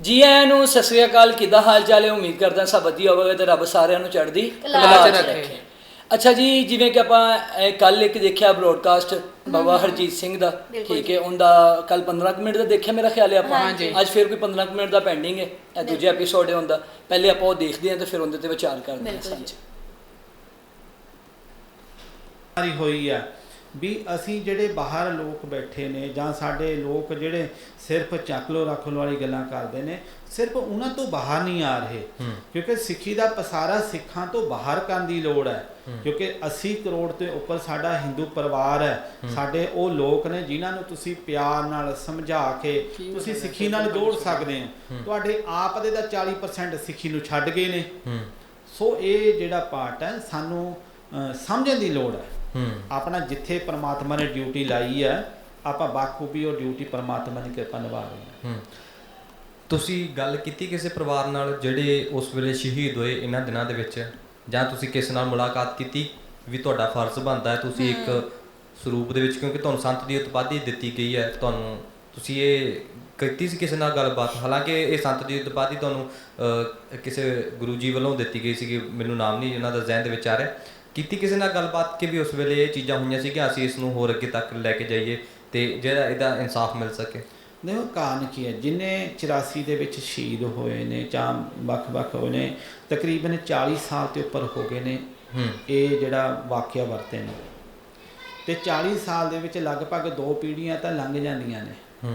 ਜੀ ਆਇਆਂ ਨੂੰ ਸਤਿ ਸ੍ਰੀ ਅਕਾਲ ਕਿੱਦਾਂ ਹਾਲ ਚਾਲ ਹੈ? ਉਮੀਦ ਕਰਦਾ ਸਭ ਵਧੀਆ ਹੋਵੇਗਾ ਤੇ ਰੱਬ ਸਾਰਿਆਂ ਨੂੰ ਚੜ੍ਹਦੀ ਕਲਾ ਚ ਰੱਖੇ। ਅੱਛਾ ਜੀ ਜਿਵੇਂ ਕਿ ਆਪਾਂ ਕੱਲ ਇੱਕ ਦੇਖਿਆ ਬ੍ਰੋਡਕਾਸਟ ਬਾਬਾ ਹਰਜੀਤ ਸਿੰਘ ਦਾ। ਠੀਕ ਹੈ ਉਹਦਾ ਕੱਲ 15 ਕੁ ਮਿੰਟ ਦਾ ਦੇਖਿਆ ਮੇਰਾ ਖਿਆਲ ਹੈ ਆਪਾਂ। ਅੱਜ ਫਿਰ ਕੋਈ 15 ਕੁ ਮਿੰਟ ਦਾ ਪੈਂਡਿੰਗ ਹੈ। ਇਹ ਦੂਜਾ ਐਪੀਸੋਡ ਹੈ ਹੁੰਦਾ ਪਹਿਲੇ ਆਪਾਂ ਉਹ ਦੇਖਦੇ ਹਾਂ ਤੇ ਫਿਰ ਉਹਦੇ ਤੇ ਵਿਚਾਰ ਕਰਦੇ ਹਾਂ। ਬਿਲਕੁਲ ਸਾਂਝ ਸਾਰੀ ਹੋਈ ਆ। ਵੀ ਅਸੀਂ ਜਿਹੜੇ ਬਾਹਰ ਲੋਕ ਬੈਠੇ ਨੇ ਜਾਂ ਸਾਡੇ ਲੋਕ ਜਿਹੜੇ ਸਿਰਫ ਚੱਕ ਲੋ ਰੱਖ ਲੋ ਵਾਲੀ ਗੱਲਾਂ ਕਰਦੇ ਨੇ ਸਿਰਫ ਉਹਨਾਂ ਤੋਂ ਬਾਹਰ ਨਹੀਂ ਆ ਰਹੇ। ਕਿਉਂਕਿ ਸਿੱਖੀ ਦਾ ਪਸਾਰਾ ਸਿੱਖਾਂ ਤੋਂ ਬਾਹਰ ਕਰਨ ਦੀ ਲੋੜ ਹੈ। ਕਿਉਂਕਿ 80 ਕਰੋੜ ਤੋਂ ਉੱਪਰ ਸਾਡਾ ਹਿੰਦੂ ਪਰਿਵਾਰ ਹੈ। ਸਾਡੇ ਉਹ ਲੋਕ ਨੇ ਜਿਨ੍ਹਾਂ ਨੂੰ ਤੁਸੀਂ ਪਿਆਰ ਨਾਲ ਸਮਝਾ ਕੇ ਤੁਸੀਂ ਸਿੱਖੀ ਨਾਲ ਜੋੜ ਸਕਦੇ ਹੋ। ਤੁਹਾਡੇ ਆਪ ਦੇ ਤਾਂ 40% ਸਿੱਖੀ ਨੂੰ ਛੱਡ ਗਏ ਨੇ। ਸੋ ਇਹ ਜਿਹੜਾ ਪਾਰਟ ਹੈ ਸਾਨੂੰ ਸਮਝਣ ਦੀ ਲੋੜ ਹੈ। ਆਪਣਾ ਜਿੱਥੇ ਪ੍ਰਮਾਤਮਾ ਨੇ ਡਿਊਟੀ ਲਾਈ ਹੈ ਆਪਾਂ ਬਾਖੂਬੀ ਉਹ ਡਿਊਟੀ ਪ੍ਰਮਾਤਮਾ ਦੀ ਕਿਰਪਾ ਨਿਭਾ ਰਹੇ ਹਾਂ। ਤੁਸੀਂ ਗੱਲ ਕੀਤੀ ਕਿਸੇ ਪਰਿਵਾਰ ਨਾਲ ਜਿਹੜੇ ਉਸ ਵੇਲੇ ਸ਼ਹੀਦ ਹੋਏ ਇਹਨਾਂ ਦਿਨਾਂ ਦੇ ਵਿੱਚ? ਜਾਂ ਤੁਸੀਂ ਕਿਸੇ ਨਾਲ ਮੁਲਾਕਾਤ ਕੀਤੀ ਵੀ ਤੁਹਾਡਾ ਫਰਜ਼ ਬਣਦਾ ਹੈ ਤੁਸੀਂ ਇੱਕ ਸਰੂਪ ਦੇ ਵਿੱਚ? ਕਿਉਂਕਿ ਤੁਹਾਨੂੰ ਸੰਤ ਦੀ ਉਤਪਾਦੀ ਦਿੱਤੀ ਗਈ ਹੈ ਤੁਹਾਨੂੰ ਤੁਸੀਂ ਇਹ ਕੀਤੀ ਸੀ ਕਿਸੇ ਨਾਲ ਗੱਲਬਾਤ? ਹਾਲਾਂਕਿ ਇਹ ਸੰਤ ਦੀ ਉਤਪਾਦੀ ਤੁਹਾਨੂੰ ਕਿਸੇ ਗੁਰੂ ਜੀ ਵੱਲੋਂ ਦਿੱਤੀ ਗਈ ਸੀ ਕਿ ਮੈਨੂੰ ਨਾਮ ਨਹੀਂ ਇਹਨਾਂ ਦਾ ਜ਼ਿਹਨ ਦੇ ਵਿੱਚ ਆ ਰਿਹਾ। ਕੀਤੀ ਕਿਸੇ ਨਾਲ ਗੱਲਬਾਤ ਕਿ ਵੀ ਉਸ ਵੇਲੇ ਇਹ ਚੀਜ਼ਾਂ ਹੋਈਆਂ ਸੀ ਕਿ ਅਸੀਂ ਇਸ ਨੂੰ ਹੋਰ ਅੱਗੇ ਤੱਕ ਲੈ ਕੇ ਜਾਈਏ ਤੇ ਜਿਹੜਾ ਇਹਦਾ ਇਨਸਾਫ ਮਿਲ ਸਕੇ? ਦੇਖੋ ਕਾਰਨ ਕੀ ਹੈ? ਜਿਨੇ 84 ਦੇ ਵਿੱਚ ਸ਼ਹੀਦ ਹੋਏ ਨੇ ਜਾਂ ਵੱਖ-ਵੱਖ ਹੋਏ ਨੇ ਤਕਰੀਬਨ 40 ਸਾਲ ਤੇ ਉੱਪਰ ਹੋ ਗਏ ਨੇ ਇਹ ਜਿਹੜਾ ਵਾਕਿਆ ਵਰਤੇ ਨੇ। ਤੇ 40 ਸਾਲ ਦੇ ਵਿੱਚ ਲਗਭਗ ਦੋ ਪੀੜ੍ਹੀਆਂ ਤਾਂ ਲੰਘ ਜਾਂਦੀਆਂ ਨੇ।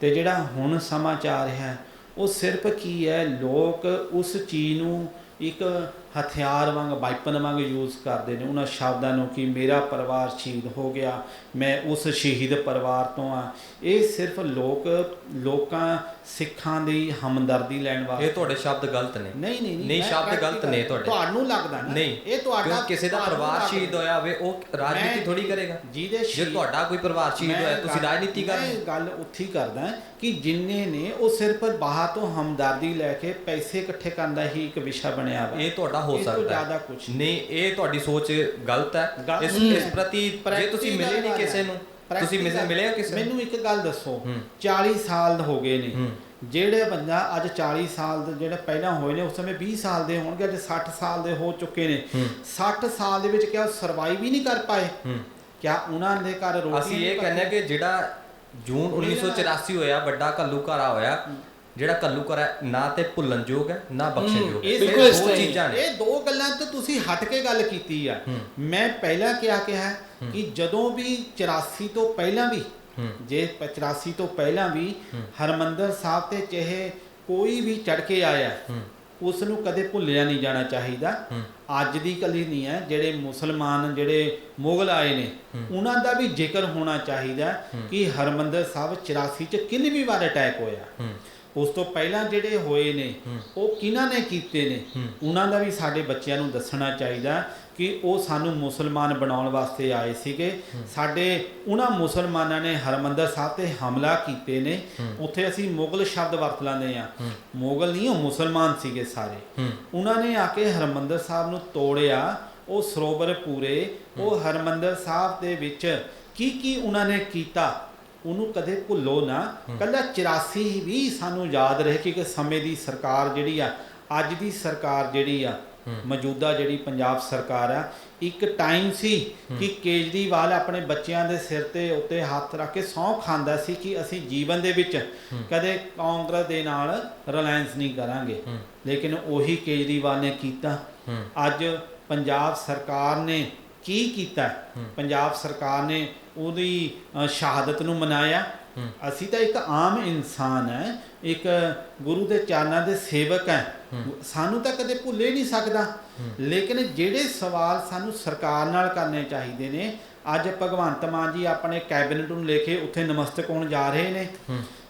ਤੇ ਜਿਹੜਾ ਹੁਣ ਸਮਾਂ ਚੱਲ ਰਿਹਾ ਹੈ, ਉਹ ਸਿਰਫ ਕੀ ਹੈ? ਲੋਕ ਉਸ ਚੀਜ਼ ਨੂੰ ਇੱਕ ਹਥਿਆਰ ਵਾਂਗ ਵਾਈਪਨ ਵਾਂਗ ਯੂਜ਼ ਕਰਦੇ ਨੇ। ਉਹਨਾਂ ਸ਼ਬਦਾਂ ਨੂੰ ਕਿ ਮੇਰਾ ਪਰਿਵਾਰ ਸ਼ਹੀਦ ਹੋ ਗਿਆ ਮੈਂ ਉਸ ਸ਼ਹੀਦ ਪਰਿਵਾਰ ਤੋਂ ਆ। ਇਹ ਸਿਰਫ ਲੋਕ ਲੋਕਾਂ ਸਿੱਖਾਂ ਦੀ ਹਮਦਰਦੀ ਲੈਣ ਵਾਸਤੇ। ਇਹ ਤੁਹਾਡੇ ਸ਼ਬਦ ਗਲਤ ਨੇ। ਨਹੀਂ ਨਹੀਂ ਨਹੀਂ, ਸ਼ਬਦ ਗਲਤ ਨੇ ਤੁਹਾਡੇ। ਤੁਹਾਨੂੰ ਲੱਗਦਾ ਨਾ। ਨਹੀਂ ਇਹ ਤੁਹਾਡਾ ਕਿਸੇ ਦਾ ਪਰਿਵਾਰ। ਸ਼ਹੀਦ ਹੋਇਆ ਹੋਵੇ ਉਹ ਰਾਜਨੀਤੀ ਥੋੜੀ ਕਰੇਗਾ। ਜਿਹਦੇ ਜੇ ਤੁਹਾਡਾ ਕੋਈ ਪਰਿਵਾਰ ਸ਼ਹੀਦ ਹੋਇਆ ਤੁਸੀਂ ਰਾਜਨੀਤੀ ਕਰ ਮੈਂ ਰਹੇ ਹੋ। ਗੱਲ ਉੱਥੇ ਕਰਦਾ ਕਿ ਜਿੰਨੇ ਨੇ ਉਹ ਸਿਰਫ ਬਾਹਰ ਤੋਂ ਹਮਦਰਦੀ ਲੈ ਕੇ ਪੈਸੇ ਇਕੱਠੇ ਕਰਨ ਦਾ ਹੀ ਇੱਕ ਵਿਸ਼ਾ ਬਣਿਆ ਵਾ ਇਹ ਤੁਹਾਡਾ ਹੋ ਇਸ ਤੋਂ ਸਕਦਾ ਜ਼ਿਆਦਾ ਹੈ ਕੁਛ ਨਹੀਂ ਇਹ ਤੁਹਾਡੀ ਸੋਚ ਗਲਤ ਹੈ ਗਲਤ ਇਸ ਨਹੀਂ ਇਸ ਹੈ। ਪ੍ਰਤੀ ਜੇ ਤੁਸੀਂ Practical ਮਿਲੇ ਨਹੀਂ ਕਿਸੇ। ਨੂੰ ਤੁਸੀਂ ਮਿਲੇ Practical- ਮਿਲੇ ਹੋ ਕਿਸੇ ਨੂੰ ਮੈਨੂੰ ਇੱਕ ਗੱਲ ਦੱਸੋ ਹੂੰ। 40 ਸਾਲ ਹੋ ਗਏ ਨੇ ਹੂੰ। ਜਿਹੜੇ ਬੰਦਾ ਅੱਜ 40 ਸਾਲ ਦੇ ਜਿਹੜੇ ਪਹਿਲਾਂ ਹੋਏ ਨੇ ਉਸ ਸਮੇਂ 20 ਸਾਲ ਦੇ ਹੋਣਗੇ ਅੱਜ 60 ਸਾਲ ਦੇ ਹੋ ਚੁੱਕੇ ਨੇ ਹੂੰ। 60 ਸਾਲ ਦੇ ਵਿੱਚ ਕਿਆ ਸਰਵਾਈਵ ਹੀ ਨਹੀਂ ਕਰ ਪਾਏ ਹੂੰ। ਕਿਆ ਉਹਨਾਂ ਦੇ ਘਰ ਰੋਟੀ ਅਸੀਂ ਨਹੀਂ ਇਹ ਕਹਿੰਦੇ ਹਾਂ ਕਿ ਜਿਹੜਾ ਜੂਨ 1984 ਹੋਇਆ ਵੱਡਾ ਕੱਲੂ ਘਰਾ ਹੋਇਆ ਜਿਹੜਾ ਕੱਲੂ ਘਰਾ ਨਾ ਤੇ ਭੁੱਲਣ ਯੋਗ ਹੈ ਨਾ ਬਖਸ਼ਣ ਯੋਗ ਹੈ ਇਹ ਬਿਲਕੁਲ ਇਸ ਹੀ। ਚੀਜ਼ਾਂ ਨੇ ਇਹ ਦੋ ਗੱਲਾਂ ਤੋਂ ਤੁਸੀਂ ਹਟ ਕੇ ਗੱਲ ਕੀਤੀ ਆ ਹੂੰ। ਮੈਂ ਪਹਿਲਾਂ ਕਿਹਾ ਕਿਹਾ ਕਿ ਜਦੋਂ ਵੀ 84 ਤੋਂ ਪਹਿਲਾਂ ਵੀ ਹੂੰ। ਜੇ 84 ਤੋਂ ਪਹਿਲਾਂ ਵੀ ਹੂੰ। ਹਰਮੰਦਰ ਸਾਹਿਬ ਤੇ ਚਾਹੇ ਕੋਈ ਵੀ ਚੜ ਕੇ ਆਇਆ ਹੂੰ। ਉਸ ਨੂੰ ਕਦੇ ਭੁੱਲਿਆ ਨਹੀਂ ਜਾਣਾ ਚਾਹੀਦਾ ਹੂੰ। ਅੱਜ ਦੀ ਕਲੀ ਨਹੀਂ ਹੈ ਜਿਹੜੇ ਮੁਸਲਮਾਨ ਜਿਹੜੇ ਮੁਗਲ ਆਏ ਨੇ ਉਹਨਾਂ ਦਾ ਵੀ ਜ਼ਿਕਰ ਹੋਣਾ ਚਾਹੀਦਾ ਕਿ ਹਰਮੰਦਰ ਸਾਹਿਬ 84 ਚ ਕਿੰਨੀ ਵਾਰ ਅਟੈਕ ਹੋਇਆ ਹੂੰ। ਉਸ ਤੋਂ ਪਹਿਲਾਂ ਜਿਹੜੇ ਹੋਏ ਨੇ ਉਹ ਕਿਹਨਾਂ ਨੇ ਕੀਤੇ ਨੇ। ਉਹਨਾਂ ਦਾ ਵੀ ਸਾਡੇ ਬੱਚਿਆਂ ਨੂੰ ਦੱਸਣਾ ਚਾਹੀਦਾ ਕਿ ਉਹ ਸਾਨੂੰ ਮੁਸਲਮਾਨ ਬਣਾਉਣ ਵਾਸਤੇ ਆਏ ਸੀਗੇ। ਸਾਡੇ ਉਹਨਾਂ ਮੁਸਲਮਾਨਾਂ ਨੇ ਹਰਮੰਦਰ ਸਾਹਿਬ ਤੇ ਹਮਲਾ ਕੀਤੇ ਨੇ। ਉੱਥੇ ਅਸੀਂ ਮੁਗਲ ਸ਼ਬਦ ਵਰਤ ਲੈਂਦੇ ਆ ਮੁਗਲ ਨਹੀਂ ਉਹ ਮੁਸਲਮਾਨ ਸੀਗੇ ਸਾਰੇ। ਉਹਨਾਂ ਨੇ ਆ ਕੇ ਹਰਮੰਦਰ ਸਾਹਿਬ ਨੂੰ ਤੋੜਿਆ ਉਹ ਸਰੋਵਰ ਪੂਰੇ। ਉਹ ਹਰਮੰਦਰ ਸਾਹਿਬ ਦੇ ਵਿੱਚ ਕੀ ਕੀ ਉਹਨਾਂ ਨੇ ਕੀਤਾ? ਉਹਨੂੰ ਕਦੇ ਭੁੱਲੋ ਨਾ। ਕੱਲਾ 84 ਵੀ ਸਾਨੂੰ ਯਾਦ ਰਹੇ ਕਿ ਸਮੇਂ ਦੀ ਸਰਕਾਰ ਜਿਹੜੀ ਆ ਅੱਜ ਦੀ ਸਰਕਾਰ ਜਿਹੜੀ ਆ ਮੌਜੂਦਾ ਜਿਹੜੀ ਪੰਜਾਬ ਸਰਕਾਰ ਆ ਇੱਕ ਟਾਈਮ ਸੀ ਕਿ ਕੇਜਰੀਵਾਲ ਆਪਣੇ ਬੱਚਿਆਂ ਦੇ ਸਿਰ ਤੇ ਉੱਤੇ ਹੱਥ ਰੱਖ ਕੇ ਸਹੁੰ ਖਾਂਦਾ ਸੀ ਕਿ ਅਸੀਂ ਜੀਵਨ ਦੇ ਵਿੱਚ ਕਦੇ ਕਾਂਗਰਸ ਦੇ ਨਾਲ ਰਿਲਾਇੰਸ ਨਹੀਂ ਕਰਾਂਗੇ। ਲੇਕਿਨ ਉਹੀ ਕੇਜਰੀਵਾਲ ਨੇ ਕੀਤਾ। ਅੱਜ ਪੰਜਾਬ ਸਰਕਾਰ ਨੇ ਕੀ ਕੀਤਾ? ਪੰਜਾਬ ਸਰਕਾਰ ਨੇ ਉਹਦੀ ਸ਼ਹਾਦਤ ਨੂੰ ਮਨਾਇਆ। ਅਸੀਂ ਤਾਂ ਇੱਕ ਆਮ ਇਨਸਾਨ ਹੈ ਇੱਕ ਗੁਰੂ ਦੇ ਚਰਨਾਂ ਦੇ ਸੇਵਕ ਹੈ। ਸਾਨੂੰ ਤਾਂ ਕਦੇ ਭੁੱਲੇ ਨਹੀਂ ਸਕਦਾ। ਲੇਕਿਨ ਜਿਹੜੇ ਸਵਾਲ ਸਾਨੂੰ ਸਰਕਾਰ ਨਾਲ ਕਰਨੇ ਚਾਹੀਦੇ ਨੇ ਅੱਜ ਭਗਵੰਤ ਮਾਨ ਜੀ ਆਪਣੇ ਕੈਬਨਿਟ ਨੂੰ ਲੈ ਕੇ ਉੱਥੇ ਨਮਸਤਕ ਹੋਣ ਜਾ ਰਹੇ ਨੇ।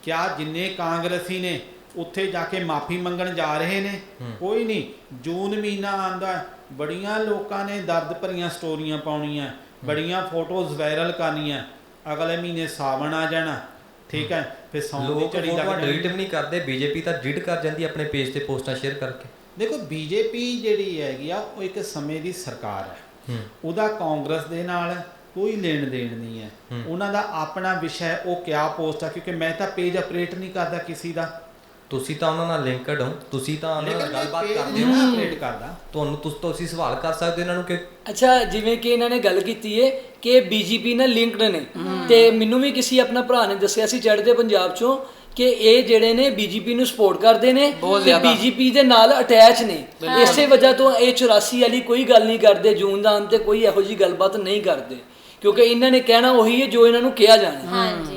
ਕਿਆ ਜਿੰਨੇ ਕਾਂਗਰਸੀ ਨੇ ਉੱਥੇ ਜਾ ਕੇ ਮਾਫੀ ਮੰਗਣ ਜਾ ਰਹੇ ਨੇ? ਕੋਈ ਨਹੀਂ। ਜੂਨ ਮਹੀਨਾ ਆਂਦਾ ਬੜੀਆਂ ਲੋਕਾਂ ਨੇ ਦਰਦ ਭਰੀਆਂ ਸਟੋਰੀਆਂ ਪਾਉਣੀਆਂ। ਬੜੀਆਂ ਫੋਟੋਜ਼ ਵਾਇਰਲ ਕਰਨੀਆਂ। ਅਗਲੇ ਮਹੀਨੇ ਸਾਵਣ ਆ ਜਾਣਾ ਠੀਕ ਹੈ? ਫਿਰ ਸੌਣ ਦੀ ਝੜੀ ਲੱਗ ਜਾਣੀ। ਡਿਲੀਟ ਵੀ ਨਹੀਂ ਕਰਦੇ ਬੀਜੇਪੀ ਤਾਂ ਡਿਲੀਟ ਕਰ ਜਾਂਦੀ ਆਪਣੇ ਪੇਜ ਤੇ ਪੋਸਟਾਂ ਸ਼ੇਅਰ ਕਰਕੇ। ਦੇਖੋ ਬੀਜੇਪੀ ਜਿਹੜੀ ਹੈਗੀ ਆ ਉਹ ਇੱਕ ਸਮੇਂ ਦੀ ਸਰਕਾਰ ਹੈ। ਉਹਦਾ ਕਾਂਗਰਸ ਦੇ ਨਾਲ ਕੋਈ ਲੈਣ ਦੇਣ ਨਹੀਂ ਹੈ। ਉਹਨਾਂ ਦਾ ਆਪਣਾ ਵਿਸ਼ਾ ਉਹ ਕਿਆ ਪੋਸਟ ਆ? ਕਿਉਂਕਿ ਮੈਂ ਤਾਂ ਪੇਜ ਅਪਰੇਟ ਨਹੀਂ ਕਰਦਾ ਕਿਸੇ ਦਾ। ਤੁਸੀਂ ਤਾਂ ਉਹਨਾਂ ਨਾਲ ਲਿੰਕਡ ਹੋ ਤੁਸੀਂ ਤਾਂ ਉਹਨਾਂ ਨਾਲ ਗੱਲਬਾਤ ਕਰਦੇ ਹੋ update ਕਰਦਾ। ਤੁਹਾਨੂੰ ਤੁਸੀਂ ਤੁਸੀਂ ਸਵਾਲ ਕਰ ਸਕਦੇ ਇਹਨਾਂ ਨੂੰ ਕਿ ਅੱਛਾ ਜਿਵੇਂ ਕਿ ਇਹਨਾਂ ਨੇ ਗੱਲ ਕੀਤੀ ਹੈ ਕਿ ਬੀਜੇਪੀ ਨਾਲ ਲਿੰਕਡ ਨੇ। ਤੇ ਮੈਨੂੰ ਵੀ ਕਿਸੇ ਆਪਣਾ ਭਰਾ ਨੇ ਦੱਸਿਆ ਸੀ ਚੜ੍ਹਦੇ ਪੰਜਾਬ ਚੋਂ ਕਿ ਇਹ ਜਿਹੜੇ ਨੇ ਬੀਜੇਪੀ ਨੂੰ ਸਪੋਰਟ ਕਰਦੇ ਨੇ ਤੇ ਬੀਜੇਪੀ ਦੇ ਨਾਲ ਅਟੈਚ ਨੇ। ਇਸੇ ਵਜ੍ਹਾ ਤੋਂ ਇਹ 84 ਵਾਲੀ ਕੋਈ ਗੱਲ ਨਹੀਂ ਕਰਦੇ ਜੂਨਦਾਨ ਤੇ ਕੋਈ ਇਹੋ ਜੀ ਗੱਲਬਾਤ ਨਹੀਂ ਕਰਦੇ। ਕਿਉਂਕਿ ਇਹਨਾਂ ਨੇ ਕਹਿਣਾ ਉਹੀ ਹੈ ਜੋ ਇਹਨਾਂ ਨੂੰ ਕਿਹਾ ਜਾਣਾ। ਹਾਂਜੀ।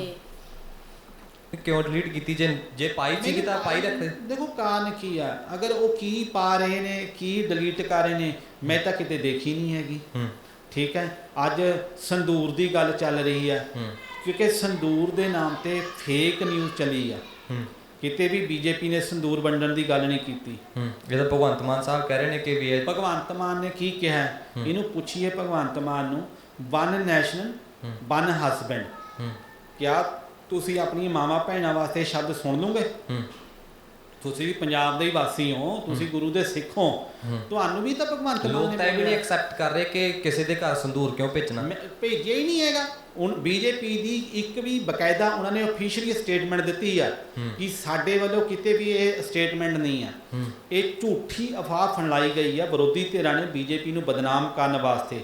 ਕਿਉਂ ਡਿਲੀਟ ਕੀਤੀ? ਜੇ ਜੇ ਪਾਈ ਸੀ ਤਾਂ ਪਾਈ ਰੱਖਦੇ ਦੇਖੋ ਕਾਰਨ ਕੀ ਆ? ਅਗਰ ਉਹ ਕੀ ਪਾ ਰਹੇ ਨੇ ਕੀ ਡਿਲੀਟ ਕਰ ਰਹੇ ਨੇ ਮੈਂ ਤਾਂ ਕਿਤੇ ਦੇਖੀ ਨਹੀਂ ਹੈਗੀ। ਠੀਕ ਹੈ? ਅੱਜ ਸੰਦੂਰ ਦੀ ਗੱਲ ਚੱਲ ਰਹੀ ਹੈ। ਕਿਉਂਕਿ ਸੰਦੂਰ ਦੇ ਨਾਮ ਤੇ ਫੇਕ ਨਿਊਜ਼ ਚੱਲੀ ਆ। ਕਿਤੇ ਵੀ ਬੀਜੇਪੀ ਨੇ ਸੰਦੂਰ ਵੰਡਣ ਦੀ ਗੱਲ ਨਹੀਂ ਕੀਤੀ। ਇਹ ਤਾਂ ਭਗਵੰਤ ਮਾਨ ਸਾਹਿਬ ਕਹਿ ਰਹੇ ਨੇ ਕਿ ਵੀ ਭਗਵੰਤ ਮਾਨ ਨੇ ਕੀ ਕਿਹਾ? ਇਹਨੂੰ ਪੁੱਛੀਏ ਭਗਵੰਤ ਮਾਨ ਨੂੰ ਵਨ ਨੈਸ਼ਨਲ ਵਨ ਹਸਬੈਂਡ ਕਿਆ ਤੁਸੀਂ ਆਪਣੀਆਂ ਮਾਵਾਂ ਭੈਣਾਂ ਵਾਸਤੇ ਸ਼ਬਦ ਸੁਣ ਲਓਗੇ? ਤੁਸੀਂ ਵੀ ਪੰਜਾਬ ਦੇ ਹੀ ਵਾਸੀ ਹੋ ਤੁਸੀਂ ਗੁਰੂ ਦੇ ਸਿੱਖ ਹੋ ਤੁਹਾਨੂੰ ਵੀ ਤਾਂ ਭਗਵੰਤ ਮਾਨ ਲੋਕ ਤਾਂ ਇਹ ਵੀ ਨਹੀਂ। ਐਕਸੈਪਟ ਕਰ ਰਹੇ ਕਿ ਕਿਸੇ ਦੇ ਘਰ ਸੰਦੂਰ ਕਿਉਂ ਭੇਜਣਾ? ਭੇਜਿਆ ਹੀ ਨਹੀਂ ਹੈਗਾ। ਹੁਣ ਬੀਜੇਪੀ ਦੀ ਇੱਕ ਵੀ ਬਕਾਇਦਾ ਉਹਨਾਂ ਨੇ ਅਫੀਸ਼ੀਅਲੀ ਸਟੇਟਮੈਂਟ ਦਿੱਤੀ ਆ ਕਿ ਸਾਡੇ ਵੱਲੋਂ ਕਿਤੇ ਵੀ ਇਹ ਸਟੇਟਮੈਂਟ ਨਹੀਂ ਆ। ਇਹ ਝੂਠੀ ਅਫਵਾਹ ਫੈਲਾਈ ਗਈ ਆ। ਵਿਰੋਧੀ ਧਿਰਾਂ ਨੇ ਬੀਜੇਪੀ ਨੂੰ ਬਦਨਾਮ ਕਰਨ ਵਾਸਤੇ।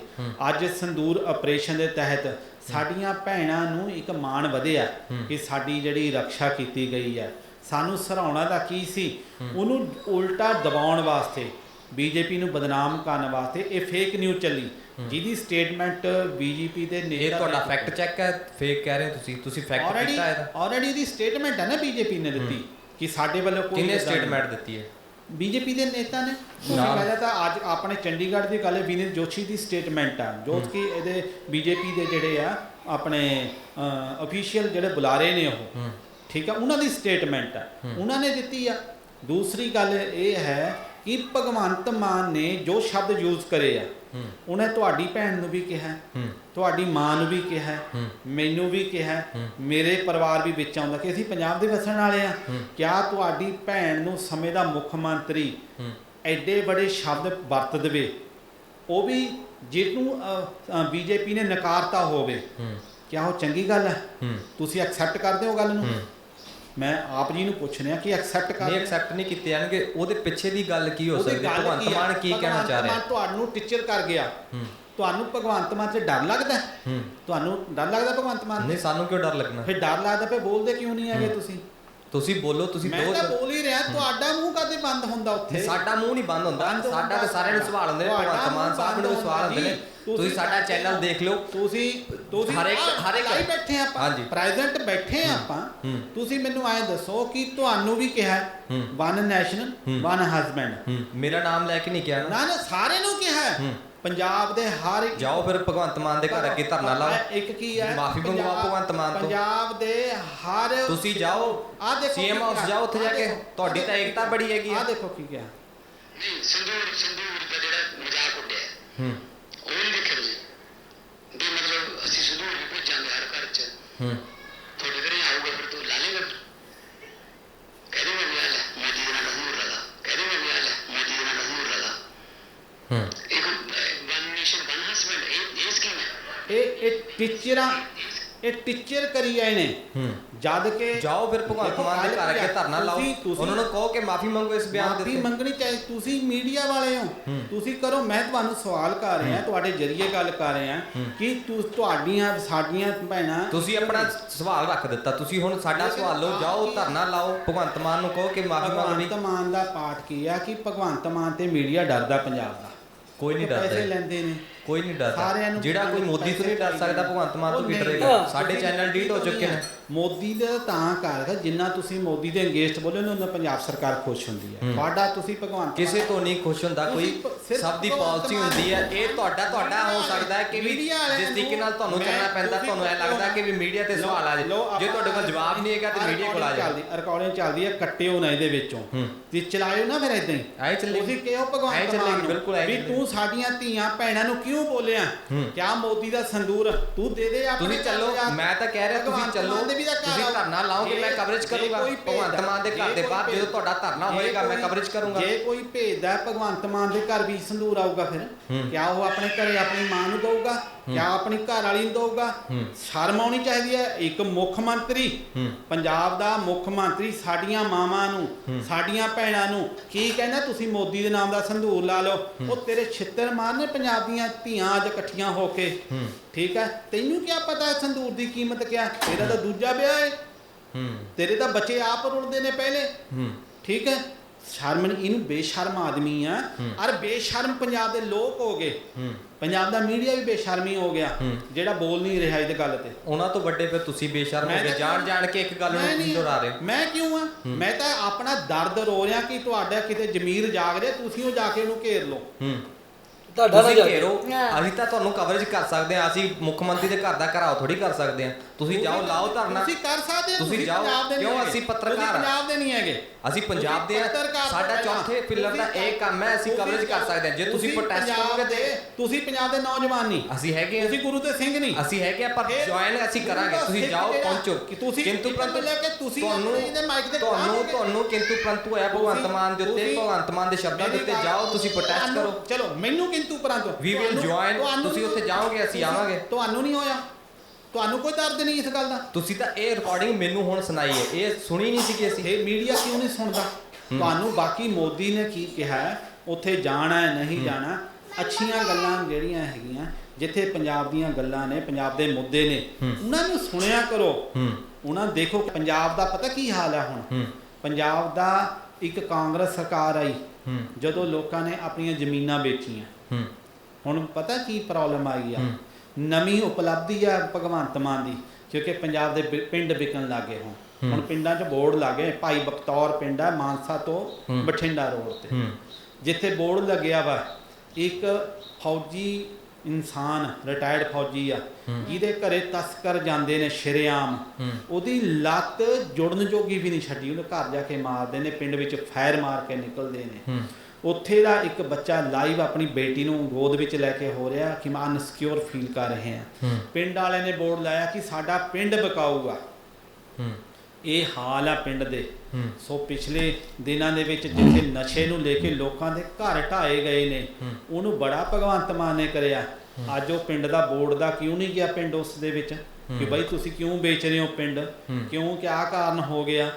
ਅੱਜ ਸੰਦੂਰ ਆਪਰੇਸ਼ਨ ਦੇ ਤਹਿਤ ਸਾਡੀਆਂ ਭੈਣਾਂ ਨੂੰ ਇੱਕ ਮਾਣ ਵਧਿਆ ਕਿ ਸਾਡੀ ਜਿਹੜੀ ਰੱਖਿਆ ਕੀਤੀ ਗਈ ਹੈ ਸਾਨੂੰ ਸਰਾਉਣਾ ਦਾ ਕੀ ਸੀ? ਉਹਨੂੰ ਉਲਟਾ ਦਬਾਉਣ ਵਾਸਤੇ ਬੀਜੇਪੀ ਨੂੰ ਬਦਨਾਮ ਕਰਨ ਵਾਸਤੇ ਇਹ ਫੇਕ ਨਿਊਜ਼ ਚੱਲੀ। ਜਿਹਦੀ ਸਟੇਟਮੈਂਟ ਬੀਜੇਪੀ ਦੇ ਇਹ ਨੇਤਾ ਤੁਹਾਡਾ ਫੈਕਟ ਚੈੱਕ ਹੈ ਫੇਕ ਕਹਿ ਰਹੇ ਹੋ ਤੁਸੀਂ ਤੁਸੀਂ ਫੈਕਟ ਕੀਤਾ ਇਹਦਾ। ਆਲਰੇਡੀ ਦੀ ਸਟੇਟਮੈਂਟ ਹੈ ਨਾ ਬੀਜੇਪੀ ਨੇ ਦਿੱਤੀ ਕਿ ਸਾਡੇ ਵੱਲੋਂ ਕੋਈ ਕਿੰਨੇ। ਸਟੇਟਮੈਂਟ ਦਿੱਤੀ ਹੈ? ਬੀਜੇਪੀ ਦੇ ਨੇਤਾ ਨੇ। ਤੁਸੀਂ? ਪਹਿਲਾਂ ਤਾਂ ਅੱਜ ਆਪਣੇ ਚੰਡੀਗੜ੍ਹ ਦੀ ਗੱਲ ਵਿਨੀਤ ਜੋਸ਼ੀ ਦੀ ਸਟੇਟਮੈਂਟ ਆ। ਜੋ ਕਿ ਇਹਦੇ ਬੀਜੇਪੀ ਦੇ ਜਿਹੜੇ ਆ ਆਪਣੇ ਅਫੀਸ਼ੀਅਲ ਜਿਹੜੇ ਬੁਲਾਰੇ ਨੇ ਉਹ। ਠੀਕ ਆ? ਉਹਨਾਂ ਦੀ ਸਟੇਟਮੈਂਟ ਆ। ਉਹਨਾਂ ਨੇ ਦਿੱਤੀ ਆ। ਦੂਸਰੀ ਗੱਲ ਇਹ ਹੈ ਕਿ ਭਗਵੰਤ ਮਾਨ ਨੇ ਜੋ ਸ਼ਬਦ ਯੂਜ਼ ਕਰੇ ਆ ਉਹਨੇ ਤੁਹਾਡੀ ਭੈਣ ਨੂੰ ਵੀ ਕਿਹਾ ਤੁਹਾਡੀ ਮਾਂ ਨੂੰ ਵੀ ਕਿਹਾ ਮੈਨੂੰ ਵੀ ਕਿਹਾ। ਮੇਰੇ ਪਰਿਵਾਰ ਵੀ ਵਿੱਚ ਆਉਂਦਾ ਕਿ ਅਸੀਂ ਪੰਜਾਬ ਦੇ ਵਸਣ ਵਾਲੇ ਆ। ਕਿਆ ਤੁਹਾਡੀ ਭੈਣ ਨੂੰ ਸਮੇਂ ਦਾ ਮੁੱਖ ਮੰਤਰੀ ਐਡੇ ਬੜੇ ਸ਼ਬਦ ਵਰਤ ਦੇਵੇ? ਉਹ ਵੀ ਜਿਹਨੂੰ ਬੀਜੇਪੀ ਨੇ ਨਕਾਰਤਾ ਹੋਵੇ। ਕਿਆ ਉਹ ਚੰਗੀ ਗੱਲ ਹੈ? ਤੁਸੀਂ ਐਕਸੈਪਟ ਕਰਦੇ ਹੋ ਗੱਲ ਨੂੰ। ਮੈਂ ਆਪ ਜੀ ਨੂੰ ਪੁੱਛ ਰਿਹਾ ਕਿ ਐਕਸੈਪਟ ਨਹੀਂ ਕਰਦੇ ਐਕਸੈਪਟ ਨਹੀਂ ਕੀਤੇ ਜਾਣਗੇ। ਉਹਦੇ ਪਿੱਛੇ ਦੀ ਗੱਲ ਕੀ ਹੋ ਸਕਦੀ ਹੈ? ਭਗਵੰਤ? ਮਾਨ ਕੀ ਕਹਿਣਾ ਚਾਹ ਰਿਹਾ? ਤੁਹਾਨੂੰ ਟੀਚਰ ਕਰ ਗਿਆ। ਤੁਹਾਨੂੰ ਭਗਵੰਤ ਮਾਨ ਤੇ ਡਰ ਲੱਗਦਾ? ਤੁਹਾਨੂੰ ਡਰ ਲੱਗਦਾ ਭਗਵੰਤ ਮਾਨ ਨਹੀਂ ਸਾਨੂੰ ਕਿਉਂ ਡਰ ਲੱਗਣਾ? ਫਿਰ ਡਰ ਲੱਗਦਾ ਫੇ ਬੋਲਦੇ ਕਿਉਂ ਨਹੀਂ ਹੈਗੇ ਤੁਸੀਂ? ਤੁਸੀਂ ਬੋਲੋ ਤੁਸੀਂ ਮੈਂ ਦੋ ਤਾਂ ਬੋਲ ਹੀ ਰਿਹਾ ਤੁਹਾਡਾ ਮੂੰਹ ਕਦੇ ਬੰਦ ਹੁੰਦਾ ਉੱਥੇ ਸਾਡਾ ਮੂੰਹ ਨਹੀਂ ਬੰਦ ਹੁੰਦਾ ਬੰਦ ਸਾਡਾ ਤਾਂ ਸਾਰਿਆਂ ਨੂੰ ਸਵਾਲ ਹੁੰਦੇ ਨੇ ਤੁਹਾਡਾ ਭਗਵੰਤ ਮਾਨ ਸਾਹਿਬ ਨੂੰ ਵੀ ਸਵਾਲ ਹੁੰਦੇ ਨੇ। ਤੁਸੀਂ ਸਾਡਾ ਚੈਨਲ ਦੇਖ ਲਓ ਤੁਸੀਂ ਤੁਸੀਂ ਹਰ ਇੱਕ- ਆਹ ਹਰ ਇੱਕ- ਲਾਈਵ ਬੈਠੇ ਆਪਾਂ ਹਾਂਜੀ। ਪ੍ਰੈਜ਼ੈਂਟ ਬੈਠੇ ਆ ਆਪਾਂ ਹੂੰ। ਤੁਸੀਂ ਮੈਨੂੰ ਐਂ ਦੱਸੋ ਕਿ ਤੁਹਾਨੂੰ ਵੀ ਕਿਹਾ ਹੂੰ। ਵਨ ਨੈਸ਼ਨਲ ਹੂੰ। ਵਨ ਹਸਬੈਂਡ ਹੂੰ ਮੇਰਾ ਨਾਮ ਲੈ ਕੇ ਨਹੀਂ ਕਿਹਾ ਨਾ ਨਾ ਨਾ ਸਾਰੇ ਨੂੰ ਕਿਹਾ ਹੈ। ਹੂੰ। ਪੰਜਾਬ ਦੇ ਹਰ ਇੱਕ ਜਾਓ ਫਿਰ ਭਗਵੰਤ ਮਾਨ ਦੇ ਘਰ ਅੱਗੇ ਧਰਨਾ ਲਾਓ। ਇੱਕ ਕੀ ਹੈ? ਮਾਫ਼ੀ ਮੰਗਵਾਓ ਪੰਜਾਬ- ਭਗਵੰਤ ਮਾਨ ਤੋਂ। ਪੰਜਾਬ ਦੇ ਹਰ ਤੁਸੀਂ ਜਾਓ। ਆਹ ਦੇਖੋ ਸੀਐਮ ਹਾਊਸ। ਜਾਓ ਉੱਥੇ ਜਾ ਕੇ। ਤੁਹਾਡੀ ਤਾਂ ਏਕਤਾ ਬੜੀ ਹੈਗੀ ਆਹ ਆ ਦੇਖੋ ਕੀ ਕਿਹਾ। ਨਹੀਂ ਸੰਦੂਰ ਸੰਦੂਰ ਦਾ ਜਿਹੜਾ ਮਜ਼ਾਕ ਉੱਡਿਆ ਹੈ, ਹੂੰ। ਉਹ ਨਹੀਂ ਦੇਖਿਆ ਤੁਸੀਂ? ਵੀ ਮਤਲਬ ਅਸੀਂ ਸੰਦੂਰ ਵੀ ਭੇਜਾਂਗੇ ਹਰ ਘਰ 'ਚ। ਹੂੰ ਤੁਹਾਡੇ ਘਰੇ ਆਊਗਾ ਫਿਰ ਤੂੰ ਲਾ ਲੇਗਾ ਕਹਿ ਦੇਗਾ ਵੀ ਆ ਲੈ ਮੋਦੀ ਦੇ ਨਾਲ ਸੰਦੂਰ ਲਗਾ ਕਹਿ ਦੇਗਾ ਵੀ ਆ ਲੈ ਮੋਦੀ ਦੇ ਨਾਲ ਸੰਦੂਰ ਲਗਾ ਹੂੰ ਇੱਕ ਵਨ ਨੇਸ਼ਨ ਵਨ ਹਸਬੈਂਡ ਇਹ ਇਹ ਸਕੀਮ ਹੈ ਇਹ ਇਹ ਟੀਚਰਾਂ ਇਹ ਟੀਚਰ ਕਰੀ ਆਏ ਨੇ। ਜਦ ਕਿ ਜਾਓ ਫਿਰ ਭਗਵੰਤ ਮਾਨ ਦੇ ਘਰ ਕੀ ਅੱਗੇ ਧਰਨਾ ਲਾਓ। ਉਹਨਾਂ ਨੂੰ ਕਹੋ ਕਿ ਮਾਫੀ ਮੰਗੋ ਇਸ ਬਿਆਨ ਦੇ ਮਾਫੀ ਉੱਤੇ। ਮੰਗਣੀ ਚਾਹੀਦੀ ਤੁਸੀਂ ਮੀਡੀਆ ਵਾਲੇ ਹੋ। ਤੁਸੀਂ ਕਰੋ ਮੈਂ ਤੁਹਾਨੂੰ ਸਵਾਲ ਕਰ ਰਿਹਾ ਤੁਹਾਡੇ ਜਰੀਏ ਗੱਲ ਕਰ ਰਿਹਾ। ਕਿ ਤੁਹਾਡੀਆਂ ਸਾਡੀਆਂ ਭੈਣਾਂ ਤੁਸੀਂ ਆਪਣਾ ਸਵਾਲ ਰੱਖ ਦਿੱਤਾ। ਤੁਸੀਂ ਹੁਣ ਸਾਡਾ ਸਵਾਲ ਲਓ ਜਾਓ ਧਰਨਾ ਲਾਓ। ਭਗਵੰਤ ਮਾਨ ਨੂੰ ਕਹੋ ਕਿ ਮਾਫੀ ਮੰਗਣੀ। ਭਗਵੰਤ ਮਾਨ ਦਾ ਪਾਠ ਕੀ ਆ? ਕਿ ਭਗਵੰਤ ਮਾਨ ਤੇ ਮੀਡੀਆ ਡਰਦਾ ਪੰਜਾਬ ਦਾ। ਕੋਈ ਨਹੀਂ ਉਹ ਪੈਸੇ ਡਰਦਾ। ਲੈਂਦੇ ਨੇ। ਕੋਈ ਨਹੀਂ ਡਰਦਾ। ਨੂੰ ਜਿਹੜਾ ਕੋਈ ਮੋਦੀ ਤੋਂ ਨਹੀਂ ਡਰ ਸਕਦਾ ਭਗਵੰਤ ਮਾਨ ਤੋਂ ਨਹੀਂ। ਡਰੇਗਾ ਸਾਡੇ ਚੈਨਲ ਡਿਲੀਟ ਹੋ ਚੁੱਕੇ ਨੇ। ਮੋਦੀ ਦਾ ਤਾਂ ਕਰਦਾ ਜਿੰਨਾ ਤੁਸੀਂ ਮੋਦੀ ਦੇ ਅੰਗੇਸਟ ਬੋਲੇ ਉਹਨਾਂ ਪੰਜਾਬ ਸਰਕਾਰ ਖੁਸ਼ ਹੁੰਦੀ ਹੈ। ਤੁਹਾਡਾ ਤੁਸੀਂ ਭਗਵੰਤ ਕਿਸੇ ਤੋਂ ਨਹੀਂ ਖੁਸ਼ ਹੁੰਦਾ ਕੋਈ ਤੁਸੀਂ ਪ- ਸਿਰਫ ਸਭ ਦੀ ਭਗਵੰਤ ਪਾਲਿਸੀ ਮਾਨ ਹੁੰਦੀ ਹੈ। ਇਹ ਤੁਹਾਡਾ ਤੁਹਾਡਾ ਹੋ ਸਕਦਾ ਹੈ ਕਿ ਵੀ ਮੀਡੀਆ ਵਾਲਿਆਂ ਜਿਸ ਤਰੀਕੇ ਨਾਲ ਤੁਹਾਨੂੰ ਮੈਂ- ਚੱਲਣਾ ਪੈਂਦਾ ਤੁਸੀਂ ਤੁਹਾਨੂੰ ਐ ਲੱਗਦਾ ਕਿ ਵੀ ਮੀਡੀਆ ਤੇ ਸਵਾਲ ਆ ਲਓ ਜੇ ਆਪਾਂ- ਤੁਹਾਡੇ ਕੋਲ ਜਵਾਬ ਨਹੀਂ ਹੈਗਾ ਤੇ ਮੀਡੀਆ ਕੋਲ ਆ ਜਾਏ ਰਿਕਾਰਡਿੰਗ ਚੱਲਦੀ ਹੈ ਕੱਟਿਓ ਨਾ ਇਹਦੇ ਵਿੱਚੋਂ। ਤੇ ਚਲਾਇਓ ਨਾ ਫਿਰ ਇਦਾਂ ਹੀ। ਆਏ ਚੱਲੇਗੀ। ਤੁਸੀਂ ਕਿਹੋ ਆਏ ਭਗਵੰਤ ਚੱਲੇਗੀ, ਬਿਲਕੁਲ ਆਏ ਵੀ ਚੱਲੇਗੀ। ਤੂੰ ਸਾਡੀਆਂ ਧੀਆਂ ਭੈਣਾਂ ਨੂੰ ਕਿਉਂ ਬੋਲਿਆ ਹੂੰ। ਕਿਆ ਮੋਦੀ ਦਾ ਸੰਦੂਰ ਤੂੰ ਦੇ ਦੇ ਆਪਣੇ ਤੁਸੀਂ ਚੱਲੋ। ਮੈਂ ਤਾਂ ਕਹਿ ਰਿਹਾ ਤੁਸੀਂ ਚੱਲੋ ਤੁਸੀਂ। ਧਰਨਾ ਲਾਓਗੇ ਮੈਂ ਕਵਰੇਜ ਕਰੂੰਗਾ ਭਗਵੰਤ ਮਾਨ ਦੇ ਘਰ ਦੇ ਬਾਅਦ ਜਦੋਂ ਤੁਹਾਡਾ ਧਰਨਾ ਹੋਏਗਾ ਮੈਂ ਕਵਰੇਜ ਕਰੂੰਗਾ ਜੇ ਕੋਈ ਭੇਜਦਾ ਭਗਵੰਤ ਮਾਨ ਦੇ ਘਰ ਵੀ ਸੰਦੂਰ ਆਊਗਾ ਫਿਰ। ਕਿਆ ਉਹ ਆਪਣੇ ਘਰੇ ਆਪਣੀ ਮਾਂ ਨੂੰ ਦਊਗਾ ਕਿਆ ਆਪਣੀ ਘਰ ਵਾਲੀ ਨੂੰ ਦਊਗਾ ਸ਼ਰਮ ਆਉਣੀ ਚਾਹੀਦੀ ਹੈ। ਇੱਕ ਮੁੱਖ ਮੰਤਰੀ ਪੰਜਾਬ ਦਾ ਮੁੱਖ ਮੰਤਰੀ ਸਾਡੀਆਂ ਮਾਵਾਂ ਨੂੰ ਸਾਡੀਆਂ ਭੈਣਾਂ ਨੂੰ ਕੀ ਕਹਿੰਦਾ ਤੁਸੀਂ ਮੋਦੀ ਦੇ ਨਾਮ ਦਾ ਸੰਧੂਰ ਲਾ ਲਓ। ਉਹ ਤੇਰੇ ਛਿੱਤਰ ਮਾਰਨੇ ਪੰਜਾਬ ਦੀਆਂ ਧੀਆਂ ਅੱਜ ਇਕੱਠੀਆਂ ਹੋ ਕੇ। ਠੀਕ ਹੈ? ਤੈਨੂੰ ਕੀ ਪਤਾ ਸੰਧੂਰ ਦੀ ਕੀਮਤ ਕਿਆ? ਤੇਰਾ ਤਾਂ ਦੂਜਾ ਵਿਆਹ ਹੈ। ਤੇਰੇ ਤਾਂ ਬੱਚੇ ਆਪ ਰੁਲਦੇ ਨੇ ਪਹਿਲੇ। ਠੀਕ ਹੈ? ਸ਼ਰਮ ਇਹਨੂੰ ਬੇਸ਼ਰਮ ਆਦਮੀ ਆ। ਔਰ ਬੇਸ਼ਰਮ ਪੰਜਾਬ ਦੇ ਲੋਕ ਹੋ ਗਏ। ਪੰਜਾਬ ਦਾ ਮੀਡੀਆ ਵੀ ਬੇਸ਼ਰਮੀ ਹੋ ਗਿਆ। ਜਿਹੜਾ ਬੋਲ ਨਹੀਂ ਰਿਹਾ ਇਹਦੇ ਗੱਲ ਤੇ। ਉਹਨਾਂ ਤੋਂ ਵੱਡੇ ਫਿਰ ਤੁਸੀਂ ਬੇਸ਼ਰਮ ਮੈਂ ਹੋ ਗਏ ਜਾਣ ਜਾਣ ਕੇ ਇੱਕ ਗੱਲ ਨੂੰ ਦੁਹਰਾ ਰਹੇ ਮੈਂ ਕਿਉਂ ਆ? ਮੈਂ ਤਾਂ ਆਪਣਾ ਦਰਦ ਰੋ ਰਿਹਾ ਕਿ ਤੁਹਾਡਾ ਕਿਤੇ ਜ਼ਮੀਰ ਜਾਗ ਰਿਹਾ ਤੁਸੀਂ ਉਹ ਜਾ ਕੇ ਉਹਨੂੰ ਘੇਰ ਲਓ। ਤੁਹਾਡਾ ਨਾ ਘੇਰੋ। ਅਸੀਂ ਤਾਂ ਤੁਹਾਨੂੰ ਕਵਰੇਜ ਕਰ ਸਕਦੇ ਹਾਂ। ਅਸੀਂ ਮੁੱਖ ਮੰਤਰੀ ਦੇ ਘਰ ਦਾ ਘਰਾਓ ਥੋੜੀ ਕਰ ਸਕਦੇ ਹਾਂ। ਤੁਸੀਂ ਜਾਓ ਲਾਓ ਧਰਨਾ। ਤੁਸੀਂ ਕਰ ਸਕਦੇ ਹੋ ਤੁਸੀਂ ਜਾਓ। ਕਿਉਂ। ਅਸੀਂ ਪੱਤਰਕਾਰ ਆ। ਪੰਜਾਬ ਦੇ ਨਹੀਂ ਹੈਗੇ। ਅਸੀਂ ਪੰਜਾਬ ਦੇ ਆ। ਸਾਡਾ। ਚੌਥੇ ਪਿਲਰ ਦਾ ਇਹ ਕੰਮ ਹੈ ਅਸੀਂ ਕਵਰੇਜ ਕਰ ਸਕਦੇ ਹਾਂ। ਜੇ ਤੁਸੀਂ ਪ੍ਰੋਟੈਸਟ ਕਰੋਗੇ ਤੇ ਤੁਸੀਂ ਪੰਜਾਬ ਦੇ ਨੌਜਵਾਨ ਨਹੀਂ। ਅਸੀਂ ਹੈਗੇ ਹਾਂ। ਤੁਸੀਂ ਗੁਰੂ ਤੇ ਸਿੰਘ ਨਹੀਂ। ਅਸੀਂ ਹੈਗੇ ਆ ਪਰ ਜੁਆਇਨ ਅਸੀਂ ਕਰਾਂਗੇ। ਤੁਸੀਂ ਜਾਓ ਪਹੁੰਚੋ। ਕਿ ਤੁਸੀਂ ਕਿੰਤੂ ਪ੍ਰੰਤੂ ਲੈ ਕੇ ਤੁਸੀਂ ਤੁਹਾਨੂੰ ਆਪਣੇ ਇਹਦੇ mic ਤੇ ਤੁਹਾਨੂੰ। ਤੁਹਾਨੂੰ ਕਿੰਤੂ ਪ੍ਰੰਤੂ ਹੋਇਆ ਭਗਵੰਤ ਮਾਨ ਦੇ ਉੱਤੇ ਭਗਵੰਤ ਮਾਨ ਦੇ ਸ਼ਬਦਾਂ ਦੇ ਉੱਤੇ ਜਾਓ ਤੁਸੀਂ ਪ੍ਰੋਟੈਸਟ ਕਰੋ। ਚਲੋ ਮੈਨੂੰ ਕਿੰਤੂ ਪਰੰਤੂ। ਤੁਹਾਨੂੰ- join, ਤੁਹਾਨੂੰ ਤੁਸੀਂ ਉੱਥੇ ਜਾਓਗੇ, ਅਸੀਂ ਆਵਾਂਗੇ। ਤੁਹਾਨੂੰ ਨਹੀਂ ਹੋਇਆ। ਤੁਹਾਨੂੰ ਕੋਈ ਦਰਦ ਨਹੀਂ ਇਸ ਗੱਲ ਦਾ? ਤੁਸੀਂ ਤਾਂ ਇਹ ਰਿਕਾਰਡਿੰਗ ਮੈਨੂੰ ਹੁਣ ਸੁਣਾਈ ਹੈ। ਇਹ ਸੁਣੀ ਨਹੀਂ ਸੀ ਕਿ ਅਸੀਂ। ਇਹ ਮੀਡੀਆ ਕਿਉਂ ਨਹੀਂ ਸੁਣਦਾ? ਤੁਹਾਨੂੰ ਬਾਕੀ ਮੋਦੀ ਨੇ ਕੀ ਕਿਹਾ ਉੱਥੇ ਜਾਣਾ ਹੈ ਨਹੀਂ ਜਾਣਾ? ਅੱਛੀਆਂ ਗੱਲਾਂ ਜਿਹੜੀਆਂ ਹੈਗੀਆਂ ਜਿੱਥੇ ਪੰਜਾਬ ਦੀਆਂ ਗੱਲਾਂ ਨੇ ਪੰਜਾਬ ਦੇ ਮੁੱਦੇ ਨੇ। ਉਹਨਾਂ ਨੂੰ ਸੁਣਿਆ ਕਰੋ। ਉਹਨਾਂ ਦੇਖੋ ਪੰਜਾਬ ਦਾ ਪਤਾ ਕੀ ਹਾਲ ਹੈ ਹੁਣ? ਪੰਜਾਬ ਦਾ ਇੱਕ ਕਾਂਗਰਸ ਸਰਕਾਰ ਆਈ। ਜਦੋਂ ਲੋਕਾਂ ਨੇ ਆਪਣੀਆਂ ਜ਼ਮੀਨਾਂ ਵੇਚੀਆਂ। ਹੁਣ ਪਤਾ ਕੀ ਪ੍ਰੋਬਲਮ ਆਈ ਆ। ਨਵੀਂ ਉਪਲਬਧੀ ਆ ਭਗਵੰਤ ਮਾਨ ਦੀ ਕਿਉਂਕਿ ਪੰਜਾਬ ਦੇ ਪਿੰਡ ਵਿਕਣ ਲੱਗੇ ਹੁਣ। ਹੁਣ ਪਿੰਡਾਂ 'ਚ ਬੋਰਡ ਲੱਗੇ ਭਾਈ ਬਖਤੌਰ ਪਿੰਡ ਆ ਮਾਨਸਾ ਤੋਂ। ਬਠਿੰਡਾ ਰੋਡ ਤੇ। ਜਿੱਥੇ ਬੋਰਡ ਲੱਗਿਆ ਵਾ ਇੱਕ ਫੌਜੀ ਇਨਸਾਨ ਰਿਟਾਇਰਡ ਫੌਜੀ ਆ। ਜਿਹਦੇ ਘਰੇ ਤਸਕਰ ਜਾਂਦੇ ਨੇ ਸ਼ਰੇਆਮ। ਉਹਦੀ ਲੱਤ ਜੁੜਨ ਜੋਗੀ ਵੀ ਨਹੀਂ ਛੱਡੀ ਉਹਨੇ ਘਰ ਜਾ ਕੇ ਮਾਰਦੇ ਨੇ ਪਿੰਡ ਵਿੱਚ ਫਾਇਰ ਮਾਰ ਕੇ ਨਿਕਲਦੇ ਨੇ। ਉੱਥੇ ਦਾ ਇੱਕ ਬੱਚਾ ਲਾਈਵ ਆਪਣੀ ਬੇਟੀ ਨੂੰ ਗੋਦ ਵਿੱਚ ਲੈ ਕੇ ਹੋ ਰਿਹਾ ਕਿ ਮੈਂ ਅਨਸਿਕਿਉਰ ਫੀਲ ਕਰ ਰਹੇ ਹੂੰ। ਪਿੰਡ ਵਾਲਿਆਂ ਨੇ ਬੋਰਡ ਲਾਇਆ ਕਿ ਸਾਡਾ ਪਿੰਡ ਬਕਾਊਗਾ। ਇਹ ਹਾਲ ਆ ਪਿੰਡ ਦੇ। ਸੋ ਪਿਛਲੇ ਦਿਨਾਂ ਦੇ ਵਿੱਚ ਜਿੱਥੇ ਨਸ਼ੇ ਨੂੰ ਲੈ ਕੇ ਲੋਕਾਂ ਦੇ ਘਰ ਢਾਏ ਗਏ ਨੇ। ਉਹਨੂੰ ਬੜਾ ਭਗਵੰਤ ਮਾਨ ਨੇ ਕਰਿਆ। ਅੱਜ ਉਹ ਪਿੰਡ ਦਾ ਬੋਰਡ ਦਾ ਕਿਉਂ ਨਹੀਂ ਗਿਆ ਪਿੰਡ ਉਸ ਦੇ ਵਿੱਚ? ਕਿ। ਬਈ ਤੁਸੀਂ ਕਿਉਂ ਵੇਚ ਰਹੇ ਹੋ ਪਿੰਡ। ਕਿਉਂ ਕਿਆ ਕਾਰਨ ਹੋ ਗਿਆ।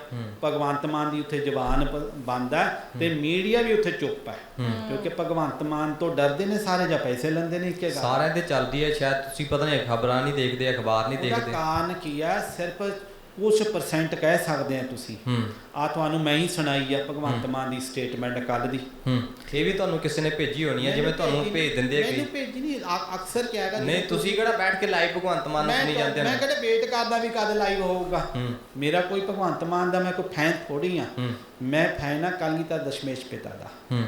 ਭਗਵੰਤ ਮਾਨ ਦੀ ਉੱਥੇ ਜ਼ਬਾਨ ਬੰਦ ਹੈ ਤੇ ਮੀਡੀਆ ਵੀ ਉੱਥੇ ਚੁੱਪ ਹੈ। ਕਿਉਂਕਿ ਭਗਵੰਤ ਮਾਨ ਤੋਂ ਡਰਦੇ ਨੇ ਸਾਰੇ ਜਾਂ ਪੈਸੇ ਲੈਂਦੇ ਨੇ ਗੱਲ ਸਾਰਿਆਂ ਦੇ ਚੱਲਦੀ ਹੈ ਸ਼ਾਇਦ ਤੁਸੀਂ ਪਤਾ ਨਹੀਂ ਖਬਰਾਂ ਨਹੀਂ ਦੇਖਦੇ ਅਖਬਾਰ ਨਹੀਂ ਦੇਖਦੇ ਕਾਰਨ ਕੀ ਹੈ ਸਿਰਫ ਕੁਝ ਪਰਸੈਂਟ ਕਹਿ ਸਕਦੇ ਆ ਤੁਸੀਂ। ਹੂੰ। ਆ ਤੁਹਾਨੂੰ ਮੈਂ ਹੀ ਸੁਣਾਈ ਆ ਭਗਵੰਤ ਮਾਨ ਦੀ ਸਟੇਟਮੈਂਟ ਕੱਲ ਦੀ। ਹੂੰ। ਇਹ ਵੀ ਤੁਹਾਨੂੰ ਕਿਸੇ ਨੇ ਭੇਜੀ ਹੋਣੀ ਹੈ ਜਿਵੇਂ ਤੁਹਾਨੂੰ ਭੇਜ ਦਿੰਦੇ ਆ ਮੈਨੂੰ ਕਿ ਭੇਜੀ ਨਹੀਂ ਅਕਸਰ ਕਿਹਾ ਹੈਗਾ ਨਹੀਂ ਤੁਸੀਂ ਕਿਹੜਾ ਬੈਠ ਕੇ ਲਾਈਵ ਭਗਵੰਤ ਮਾਨ ਨੂੰ ਸੁਣੀ ਜਾਂਦੇ ਮੈਂ ਨੇ। ਕਿਹੜੇ ਵੇਟ ਕਰਦਾ ਵੀ ਕਦ ਲਾਈਵ ਹੋਊਗਾ। ਹੂੰ। ਮੇਰਾ ਕੋਈ ਭਗਵੰਤ ਮਾਨ ਦਾ ਮੈਂ ਕੋਈ ਫੈਨ ਥੋੜੀ ਆ। ਹੂੰ। ਮੈਂ ਫੈਨ ਆ ਕਲਗੀਧਰ ਦਸ਼ਮੇਸ਼ ਪਿਤਾ ਦਾ। ਹੂੰ।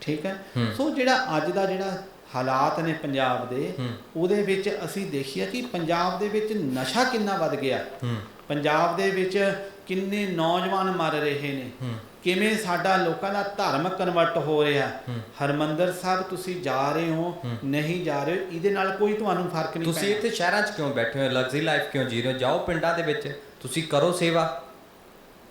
ਠੀਕ ਹੈ। ਸੋ ਜਿਹੜਾ ਅੱਜ ਦਾ ਜਿਹੜਾ ਹਾਲਾਤ ਨੇ ਪੰਜਾਬ ਦੇ। ਉਹਦੇ ਵਿੱਚ ਅਸੀਂ ਦੇਖਿਆ ਕਿ ਪੰਜਾਬ ਦੇ ਵਿੱਚ ਨਸ਼ਾ ਕਿੰਨਾ ਵੱਧ ਗਿਆ। ਹੂੰ। ਪੰਜਾਬ ਦੇ ਵਿੱਚ ਕਿੰਨੇ ਨੌਜਵਾਨ ਮਰ ਰਹੇ ਨੇ। ਕਿਵੇਂ ਸਾਡਾ ਲੋਕਾਂ ਦਾ ਧਰਮ ਕਨਵਰਟ ਹੋ ਰਿਹਾ। ਹਰਮੰਦਰ ਸਾਹਿਬ ਤੁਸੀਂ ਜਾ ਰਹੇ ਹੋ। ਨਹੀਂ ਜਾ ਰਹੇ ਇਹਦੇ ਨਾਲ ਕੋਈ ਤੁਹਾਨੂੰ ਫ਼ਰਕ ਨਹੀਂ ਤੁਸੀਂ ਇੱਥੇ ਸ਼ਹਿਰਾਂ 'ਚ ਕਿਉਂ ਬੈਠੇ ਹੋ? ਲਗਜ਼ਰੀ ਲਾਈਫ ਕਿਉਂ ਜੀ ਰਹੇ ਹੋ? ਜਾਓ ਪਿੰਡਾਂ ਦੇ ਵਿੱਚ ਤੁਸੀਂ ਕਰੋ ਸੇਵਾ।